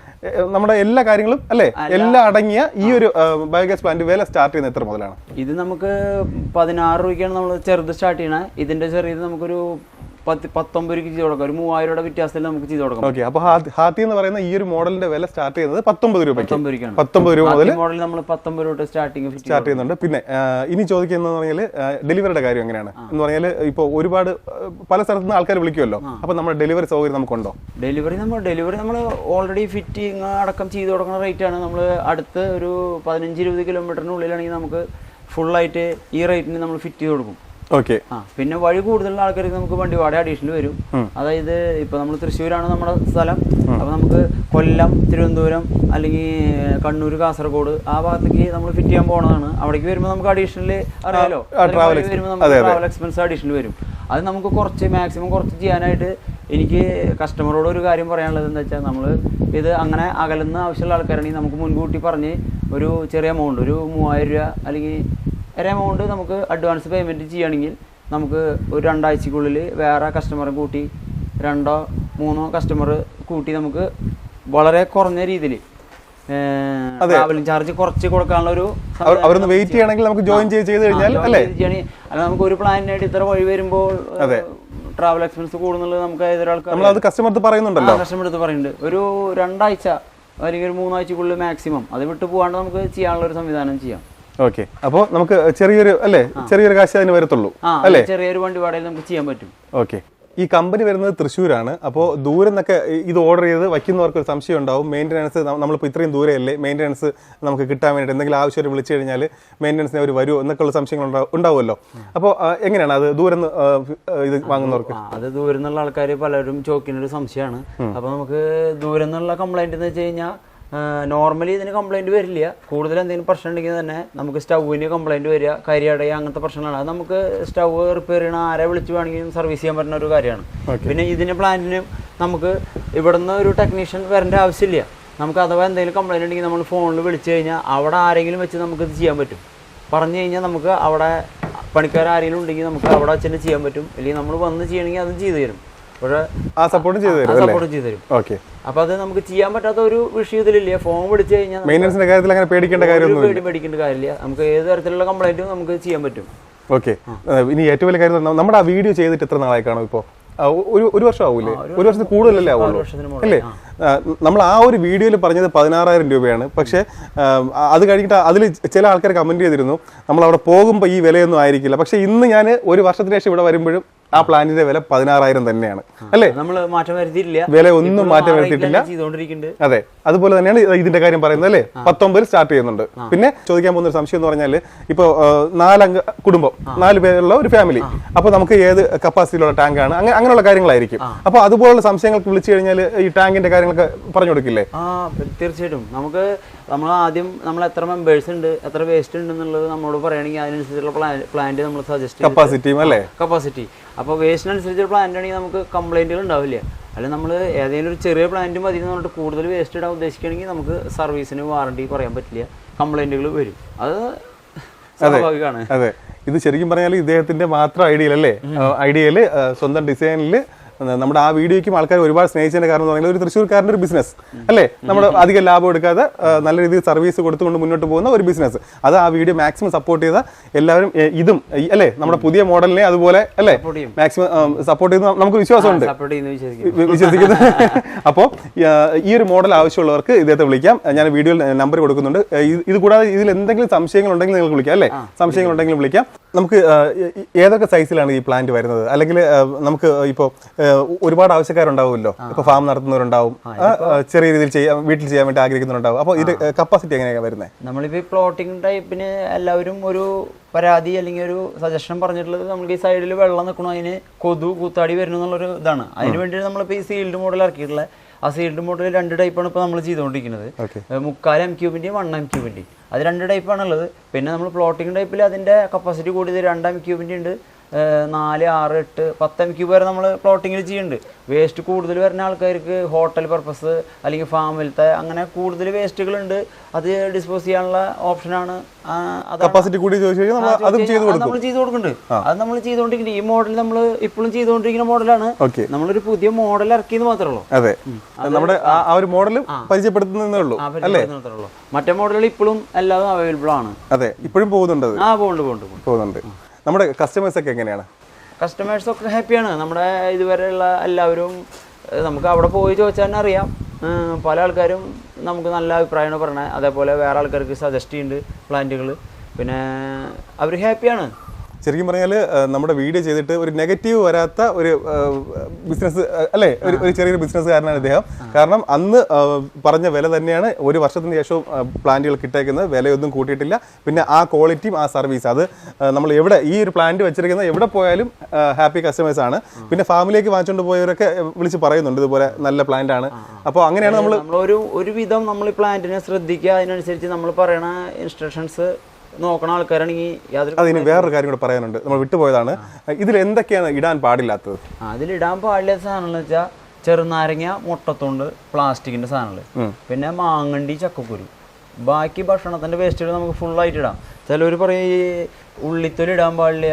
നമ്മുടെ എല്ലാ കാര്യങ്ങളും അല്ലേ? എല്ലാം അടങ്ങിയ ഈ ഒരു ബയോഗ്യാസ് പ്ലാന്റ് വില സ്റ്റാർട്ട് ചെയ്യുന്ന എത്ര മുതലാണ്? ഇത് നമുക്ക് പതിനാറ് രൂപയ്ക്കാണ് നമ്മൾ ചെറുത് സ്റ്റാർട്ട് ചെയ്യണത് ഇതിന്റെ ചെറിയത് നമുക്കൊരു പത്ത് പത്തൊമ്പത് രൂപയ്ക്ക് ചെയ്ത് കൊടുക്കാം. ഒരു മൂവായിരം രൂപയുടെ വ്യത്യാസത്തിൽ നമുക്ക് ചെയ്ത് കൊടുക്കാം. ഓക്കെ അപ്പോൾ ഹാത്തി എന്ന് പറയുന്ന ഈ ഒരു മോഡലിന്റെ വില സ്റ്റാർട്ട് ചെയ്യുന്നത് പത്തൊമ്പത് രൂപ പത്തൊമ്പത് രൂപ മുതൽ മോഡൽ നമ്മൾ പത്തൊമ്പത് രൂപ സ്റ്റാർട്ടിങ് സ്റ്റാർട്ട് ചെയ്യുന്നുണ്ട്. പിന്നെ ഇനി ചോദിക്കുന്നത് പറഞ്ഞാൽ ഡെലിവറിയുടെ കാര്യം എങ്ങനെയാണ്? എന്ന് പറഞ്ഞാൽ ഇപ്പോൾ ഒരുപാട് പല സ്ഥലത്തു നിന്ന് ആൾക്കാർ വിളിക്കുമല്ലോ. അപ്പോൾ നമ്മുടെ ഡെലിവറി സൗകര്യം നമുക്കുണ്ടോ? ഡെലിവറി നമ്മൾ ഡെലിവറി നമ്മൾ ഓൾറെഡി ഫിറ്റിംഗ് അടക്കം ചെയ്ത് കൊടുക്കുന്ന റേറ്റ് ആണ്. നമ്മൾ അടുത്ത് ഒരു പതിനഞ്ച് ഇരുപത് കിലോമീറ്ററിനുള്ളിലാണെങ്കിൽ നമുക്ക് ഫുള്ളായിട്ട് ഈ റേറ്റിന് നമ്മൾ ഫിറ്റ് ചെയ്ത് കൊടുക്കും. ഓക്കെ ആ പിന്നെ വഴി കൂടുതലുള്ള ആൾക്കാർക്ക് നമുക്ക് വണ്ടി വാടക അഡീഷണൽ വരും. അതായത് ഇപ്പൊ നമ്മൾ തൃശ്ശൂരാണ് നമ്മുടെ സ്ഥലം. അപ്പൊ നമുക്ക് കൊല്ലം തിരുവനന്തപുരം അല്ലെങ്കിൽ കണ്ണൂർ കാസർഗോഡ് ആ ഭാഗത്തേക്ക് നമ്മൾ ഫിറ്റ് ചെയ്യാൻ പോണതാണ്. അവിടേക്ക് വരുമ്പോൾ നമുക്ക് അഡീഷണൽ അറിയാലോ. വരുമ്പോൾ നമുക്ക് ട്രാവൽ എക്സ്പെൻസ് അഡീഷണൽ വരും. അത് നമുക്ക് കുറച്ച് മാക്സിമം കുറച്ച് ചെയ്യാനായിട്ട് എനിക്ക് കസ്റ്റമറോട് ഒരു കാര്യം പറയാനുള്ളത് എന്താ വെച്ചാൽ നമ്മൾ ഇത് അങ്ങനെ അകലുന്ന ആവശ്യമുള്ള ആൾക്കാരാണെങ്കിൽ നമുക്ക് മുൻകൂട്ടി പറഞ്ഞ് ഒരു ചെറിയ എമൗണ്ട് ഒരു മൂവായിരം രൂപ അല്ലെങ്കിൽ ഒരു എമൗണ്ട് നമുക്ക് അഡ്വാൻസ് പേയ്മെന്റ് ചെയ്യുകയാണെങ്കിൽ നമുക്ക് ഒരു രണ്ടാഴ്ചക്കുള്ളിൽ വേറെ കസ്റ്റമറെ കൂട്ടി രണ്ടോ മൂന്നോ കസ്റ്റമർ കൂട്ടി നമുക്ക് വളരെ കുറഞ്ഞ രീതിയിൽ ട്രാവലിംഗ് ചാർജ് കുറച്ച് കൊടുക്കാനുള്ള ഒരു അവരൊന്ന് വെയിറ്റ് ചെയ്യണമെങ്കിൽ നമുക്ക് ജോയിൻ ചെയ്ത് ചെയ്ത് കഴിഞ്ഞാൽ അല്ലേ? അല്ല നമുക്ക് ഒരു പ്ലാനിനായിട്ട് ഇത്ര വഴി വരുമ്പോൾ ട്രാവൽ എക്സ്പെൻസ് കൂടുന്നുള്ളത് നമുക്ക് ഏതൊരാൾക്ക് നമ്മൾ അത് കസ്റ്റമർക്ക് പറയുന്നുണ്ടല്ലോ. കസ്റ്റമർ അടുത്ത് പറയുന്നുണ്ട്. ഒരു രണ്ടാഴ്ച അല്ലെങ്കിൽ ഒരു മൂന്നാഴ്ചക്കുള്ളിൽ മാക്സിമം അത് വിട്ടു പോകാണ്ട് നമുക്ക് ചെയ്യാനുള്ള ഒരു സംവിധാനം ചെയ്യാം. ഓക്കെ. അപ്പോൾ നമുക്ക് ചെറിയൊരു അല്ലേ? ചെറിയൊരു കാശ് അതിന് വരത്തുള്ളൂ. അല്ലേ? ചെറിയൊരു വണ്ടി വാടകയിൽ നമുക്ക് ചെയ്യാൻ പറ്റും. ഓക്കെ. ഈ കമ്പനി വരുന്നത് തൃശ്ശൂരാണ്. അപ്പോൾ ദൂരം നിന്നൊക്കെ ഇത് ഓർഡർ ചെയ്ത് വയ്ക്കുന്നവർക്ക് ഒരു സംശയം ഉണ്ടാവും. മെയിന്റനൻസ് നമ്മളിപ്പോൾ ഇത്രയും ദൂരെയല്ലേ മെയിന്റനൻസ് നമുക്ക് കിട്ടാൻ വേണ്ടി എന്തെങ്കിലും ആവശ്യം വിളിച്ചു കഴിഞ്ഞാൽ മെയിന്റനൻസിന് അവർ വരുമോ എന്നൊക്കെയുള്ള സംശയങ്ങൾ ഉണ്ടാവും ഉണ്ടാവുമല്ലോ. അപ്പോൾ എങ്ങനെയാണ് അത് ദൂരം നിന്ന്, ഇത് വാങ്ങുന്നവർക്ക്? അത് ദൂരം നിന്നുള്ള ആൾക്കാർ പലരും ചോക്കിനൊരു സംശയമാണ്. അപ്പോൾ നമുക്ക് ദൂരം നിന്നുള്ള കംപ്ലൈന്റ് എന്ന് വെച്ച് കഴിഞ്ഞാൽ നോർമലി ഇതിന് കംപ്ലൈന്റ് വരില്ല. കൂടുതൽ എന്തെങ്കിലും പ്രശ്നം ഉണ്ടെങ്കിൽ തന്നെ നമുക്ക് സ്റ്റൗവിന് കംപ്ലൈന്റ് വരിക കരി അടയുക അങ്ങനത്തെ പ്രശ്നങ്ങളാണ്. അത് നമുക്ക് സ്റ്റൗ റിപ്പയർ ചെയ്യണ ആരെ വിളിച്ച് വേണമെങ്കിലും സർവീസ് ചെയ്യാൻ പറ്റുന്ന ഒരു കാര്യമാണ്. പിന്നെ ഇതിന് പ്ലാന്റിന് നമുക്ക് ഇവിടുന്ന് ഒരു ടെക്നീഷ്യൻ വരേണ്ട ആവശ്യമില്ല. നമുക്ക് അഥവാ എന്തെങ്കിലും കംപ്ലൈന്റ് ഉണ്ടെങ്കിൽ നമ്മൾ ഫോണിൽ വിളിച്ചു കഴിഞ്ഞാൽ അവിടെ ആരെങ്കിലും വെച്ച് നമുക്ക് ഇത് ചെയ്യാൻ പറ്റും. പറഞ്ഞു കഴിഞ്ഞാൽ നമുക്ക് അവിടെ പണിക്കാരെങ്കിലും ഉണ്ടെങ്കിൽ നമുക്ക് അവിടെ വെച്ചിട്ട് ചെയ്യാൻ പറ്റും. അല്ലെങ്കിൽ നമ്മൾ വന്ന് ചെയ്യണമെങ്കിൽ അതും ചെയ്തു തരും. പക്ഷേ ആ സപ്പോർട്ട് ചെയ്തു തരും സപ്പോർട്ട് ചെയ്തു തരും. ഓക്കെ അപ്പൊ അത് നമുക്ക് ചെയ്യാൻ പറ്റാത്ത ഒരു വിഷയത്തിലില്ല. ഫോം വിളിച്ചു കഴിഞ്ഞാൽ കാര്യത്തിൽ അങ്ങനെ പേടിക്കേണ്ട കാര്യമൊന്നും പേടി പേടിക്കേണ്ട കാര്യമില്ല. നമുക്ക് ഏത് തരത്തിലുള്ള കംപ്ലൈന്റും നമുക്ക് ചെയ്യാൻ പറ്റും. ഓക്കെ ഇനി ഏറ്റവും വലിയ കാര്യം നമ്മുടെ ആ വീഡിയോ ചെയ്തിട്ട് എത്ര നാളായി കാണും ഇപ്പോൾ ഒരു ഒരു വർഷം ആവൂലേ? ഒരു വർഷത്തിൽ കൂടുതലല്ലേ ആവുള്ളൂ? അല്ലേ? നമ്മൾ ആ ഒരു വീഡിയോയിൽ പറഞ്ഞത് പതിനാറായിരം രൂപയാണ്. പക്ഷേ അത് കഴിഞ്ഞിട്ട് അതിൽ ചില ആൾക്കാർ കമന്റ് ചെയ്തിരുന്നു നമ്മൾ അവിടെ പോകുമ്പോൾ ഈ വിലയൊന്നും ആയിരിക്കില്ല. പക്ഷേ ഇന്ന് ഞാൻ ഒരു വർഷത്തിന് ശേഷം ഇവിടെ വരുമ്പോഴും ആ പ്ലാനിന്റെ വില പതിനാറായിരം തന്നെയാണ്. അല്ലേ? നമ്മൾ മാറ്റം വരുത്തിയില്ല വില ഒന്നും മാറ്റം വരുത്തിയിട്ടില്ല. അതെ. അതുപോലെ തന്നെയാണ് ഇത് ഇതിന്റെ കാര്യം പറയുന്നത് അല്ലേ? പത്തൊമ്പതിൽ സ്റ്റാർട്ട് ചെയ്യുന്നുണ്ട്. പിന്നെ ചോദിക്കാൻ പോകുന്ന ഒരു സംശയം എന്ന് പറഞ്ഞാൽ ഇപ്പോൾ നാലംഗ കുടുംബം നാല് പേരുള്ള ഒരു ഫാമിലി അപ്പോൾ നമുക്ക് ഏത് കപ്പാസിറ്റിയിലുള്ള ടാങ്ക് ആണ്? അങ്ങനെ അങ്ങനെയുള്ള കാര്യങ്ങളായിരിക്കും. അപ്പോൾ അതുപോലുള്ള സംശയങ്ങൾക്ക് വിളിച്ചു കഴിഞ്ഞാൽ ഈ ടാങ്കിന്റെ കാര്യങ്ങളൊക്കെ പറഞ്ഞു കൊടുക്കില്ലേ? ആ തീർച്ചയായിട്ടും. നമുക്ക് നമ്മൾ ആദ്യം നമ്മൾ എത്ര മെമ്പേഴ്സ് ഉണ്ട് എത്ര വേസ്റ്റ് ഉണ്ട് എന്നുള്ളത് നമ്മളോട് പറയുകയാണെങ്കിൽ അതിനനുസരിച്ചുള്ള പ്ലാൻ പ്ലാന്റ് നമ്മൾ സജസ്റ്റ് കപ്പാസിറ്റിയും അല്ലേ? കപ്പാസിറ്റി അപ്പോൾ വേസ്റ്റിനനുസരിച്ചുള്ള പ്ലാന്റ് ആണെങ്കിൽ നമുക്ക് കംപ്ലൈന്റുകൾ ഉണ്ടാവില്ല. അല്ല നമ്മൾ ഏതെങ്കിലും ഒരു ചെറിയ പ്ലാന്റ് മതി എന്ന് പറഞ്ഞിട്ട് കൂടുതൽ വേസ്റ്റ് ഇടാൻ ഉദ്ദേശിക്കുകയാണെങ്കിൽ നമുക്ക് സർവീസിന് വാറണ്ടി പറയാൻ പറ്റില്ല. കംപ്ലൈന്റുകൾ വരും. അത് സ്വാഭാവികമാണ്. അതെ. ഇത് ശരിക്കും പറഞ്ഞാൽ ഇദ്ദേഹത്തിന്റെ മാത്രം ഐഡിയയിൽ അല്ലേ? ഐഡിയയിൽ സ്വന്തം ഡിസൈനിൽ നമ്മുടെ ആ വീഡിയോയ്ക്കും ആൾക്കാർ ഒരുപാട് സ്നേഹിച്ചതിന്റെ കാരണം എന്ന് പറയുന്നത് ഒരു തൃശ്ശൂർക്കാരന്റെ ഒരു ബിസിനസ് അല്ലേ? നമ്മൾ അധികം ലാഭം എടുക്കാതെ നല്ല രീതിയിൽ സർവീസ് കൊടുത്തുകൊണ്ട് മുന്നോട്ട് പോകുന്ന ഒരു ബിസിനസ് അത് ആ വീഡിയോ മാക്സിമം സപ്പോർട്ട് ചെയ്ത എല്ലാവരും ഇതും അല്ലേ? നമ്മുടെ പുതിയ മോഡലിനെ അതുപോലെ അല്ലേ? മാക്സിമം സപ്പോർട്ട് ചെയ്യുന്ന നമുക്ക് വിശ്വാസമുണ്ട്. വിശ്വസിക്കുന്നു. അപ്പോൾ ഈ ഒരു മോഡൽ ആവശ്യമുള്ളവർക്ക് ഇദ്ദേഹത്തെ വിളിക്കാം. ഞാൻ വീഡിയോയിൽ നമ്പർ കൊടുക്കുന്നുണ്ട്. ഇത് ഇത് കൂടാതെ ഇതിൽ എന്തെങ്കിലും സംശയങ്ങൾ ഉണ്ടെങ്കിൽ നിങ്ങൾക്ക് വിളിക്കാം അല്ലേ? സംശയങ്ങൾ ഉണ്ടെങ്കിൽ വിളിക്കാം. നമുക്ക് ഏതൊക്കെ സൈസിലാണ് ഈ പ്ലാന്റ് വരുന്നത്? അല്ലെങ്കിൽ നമുക്ക് ഇപ്പോൾ ഒരുപാട് ആവശ്യക്കാരുണ്ടാവുമല്ലോ. ഇപ്പൊ ഫാം നടത്തുന്നവരുണ്ടാവും. ചെറിയ രീതിയിൽ ചെയ്യാൻ വീട്ടിൽ ചെയ്യാൻ വേണ്ടി ആഗ്രഹിക്കുന്നുണ്ടാവും അപ്പോൾ ഇത് കപ്പാസിറ്റി എങ്ങനെയാണ് വരുന്നത് നമ്മളിപ്പോൾ ഈ പ്ലോട്ടിംഗ് ടൈപ്പിന് എല്ലാവരും ഒരു പരാതി അല്ലെങ്കിൽ ഒരു സജഷൻ പറഞ്ഞിട്ടുള്ളത് നമ്മൾ ഈ സൈഡിൽ വെള്ളം നിൽക്കണം അതിന് കൊതു കൂത്താടി വരുന്നു എന്നുള്ളൊരു ഇതാണ്. അതിന് വേണ്ടി നമ്മളിപ്പോൾ ഈ സീൽഡ് മോഡൽ ഇറക്കിയിട്ടുള്ള ആ സീൽഡ് മോഡൽ രണ്ട് ടൈപ്പാണ് ഇപ്പോൾ നമ്മൾ ചെയ്തുകൊണ്ടിരിക്കുന്നത്. മുക്കാൽ എം ക്യൂബിന്റെയും വൺ എം ക്യൂബിന്റെയും അത് രണ്ട് ടൈപ്പാണുള്ളത് പിന്നെ നമ്മൾ പ്ലോട്ടിംഗ് ടൈപ്പിൽ അതിന്റെ കപ്പാസിറ്റി കൂടിയത് രണ്ട് എം ക്യൂബിന്റെ ഉണ്ട് നാല് ആറ് എട്ട് പത്ത് എം ക്യൂബ് വരെ നമ്മൾ പ്ലോട്ടിങ്ങിൽ ചെയ്യുന്നുണ്ട് വേസ്റ്റ് കൂടുതൽ വരുന്ന ആൾക്കാർക്ക് ഹോട്ടൽ പർപ്പസ് അല്ലെങ്കിൽ ഫാമിലത്തെ അങ്ങനെ കൂടുതൽ വേസ്റ്റുകളുണ്ട് അത് ഡിസ്പോസ് ചെയ്യാനുള്ള ഓപ്ഷനാണ് കപ്പാസിറ്റി കൂടി അതും ചെയ്തു നമ്മൾ ചെയ്തു കൊടുക്കുന്നുണ്ട് അത് നമ്മൾ ചെയ്തുകൊണ്ടിരിക്കുന്നത് ഈ മോഡൽ നമ്മൾ ഇപ്പോഴും ചെയ്തുകൊണ്ടിരിക്കുന്ന മോഡലാണ് നമ്മളൊരു പുതിയ മോഡൽ ഇറക്കിയെന്ന് മാത്രമേ ഉള്ളൂ അതെ നമ്മുടെ ആ ഒരു മോഡൽ പരിചയപ്പെടുത്തുന്നേ ഉള്ളൂ. ഉള്ളൂ. മറ്റേ മോഡലുകൾ ഇപ്പോഴും എല്ലാതും അവൈലബിൾ ആണ്. അതെ. ഇപ്പോഴും പോകുന്നുണ്ട് ആ പോകുന്നുണ്ട് പോകുന്നുണ്ട് പോകുന്നുണ്ട്. നമ്മുടെ കസ്റ്റമേഴ്സ് ഒക്കെ എങ്ങനെയാണ്? കസ്റ്റമേഴ്സ് ഒക്കെ ഹാപ്പിയാണ് നമ്മുടെ ഇതുവരെയുള്ള എല്ലാവരും നമുക്ക് അവിടെ പോയി ചോദിച്ചാൽ തന്നെ അറിയാം. പല ആൾക്കാരും നമുക്ക് നല്ല അഭിപ്രായമാണ് പറഞ്ഞത്. അതേപോലെ വേറെ ആൾക്കാർക്ക് സജസ്റ്റ് ചെയ്യുന്നുണ്ട് പ്ലാന്റുകൾ പിന്നെ അവർ ഹാപ്പിയാണ് ശരിക്കും പറഞ്ഞാൽ നമ്മുടെ വീഡിയോ ചെയ്തിട്ട് ഒരു നെഗറ്റീവ് വരാത്ത ഒരു ബിസിനസ് അല്ലേ? ഒരു ഒരു ചെറിയൊരു ബിസിനസ്സുകാരനാണ് ഇദ്ദേഹം. കാരണം അന്ന് പറഞ്ഞ വില തന്നെയാണ് ഒരു വർഷത്തിന് ശേഷവും പ്ലാന്റുകൾ കിട്ടേക്കുന്നത്. വിലയൊന്നും കൂട്ടിയിട്ടില്ല. പിന്നെ ആ ക്വാളിറ്റിയും ആ സർവീസ്. അത് നമ്മൾ എവിടെ ഈ ഒരു പ്ലാന്റ് വെച്ചിരിക്കുന്ന എവിടെ പോയാലും ഹാപ്പി കസ്റ്റമേഴ്സ് ആണ്. പിന്നെ ഫാമിലിയിലേക്ക് വാങ്ങിച്ചുകൊണ്ട് പോയവരൊക്കെ വിളിച്ച് പറയുന്നുണ്ട് ഇതുപോലെ നല്ല പ്ലാന്റ് ആണ്. അപ്പോൾ അങ്ങനെയാണ് നമ്മൾ ഒരു ഒരു വിധം നമ്മൾ ഈ പ്ലാന്റിനെ ശ്രദ്ധിക്കുക. അതിനനുസരിച്ച് നമ്മൾ പറയണ ഇൻസ്ട്രക്ഷൻസ് നോക്കണ ആൾക്കാരാണെങ്കിൽ യാതൊരു അതിന് വേറൊരു കാര്യം കൂടെ പറയാനുണ്ട്. നമ്മൾ വിട്ടുപോയതാണ്. ഇതിൽ എന്തൊക്കെയാണ് ഇടാൻ പാടില്ലാത്തത്? അതിലിടാൻ പാടില്ല സാധനങ്ങൾ വെച്ചാൽ ചെറുനാരങ്ങ മുട്ടത്തോണ്ട് പ്ലാസ്റ്റിക്കിന്റെ സാധനങ്ങൾ. പിന്നെ മാങ്ങണ്ടി ചക്കക്കുരു. ബാക്കി ഭക്ഷണത്തിന്റെ വേസ്റ്റുകൾ നമുക്ക് ഫുൾ ആയിട്ട് ഇടാം. ചിലവർ പറയും ഈ ഉള്ളിത്തൊലി ഇടാൻ പാടില്ല.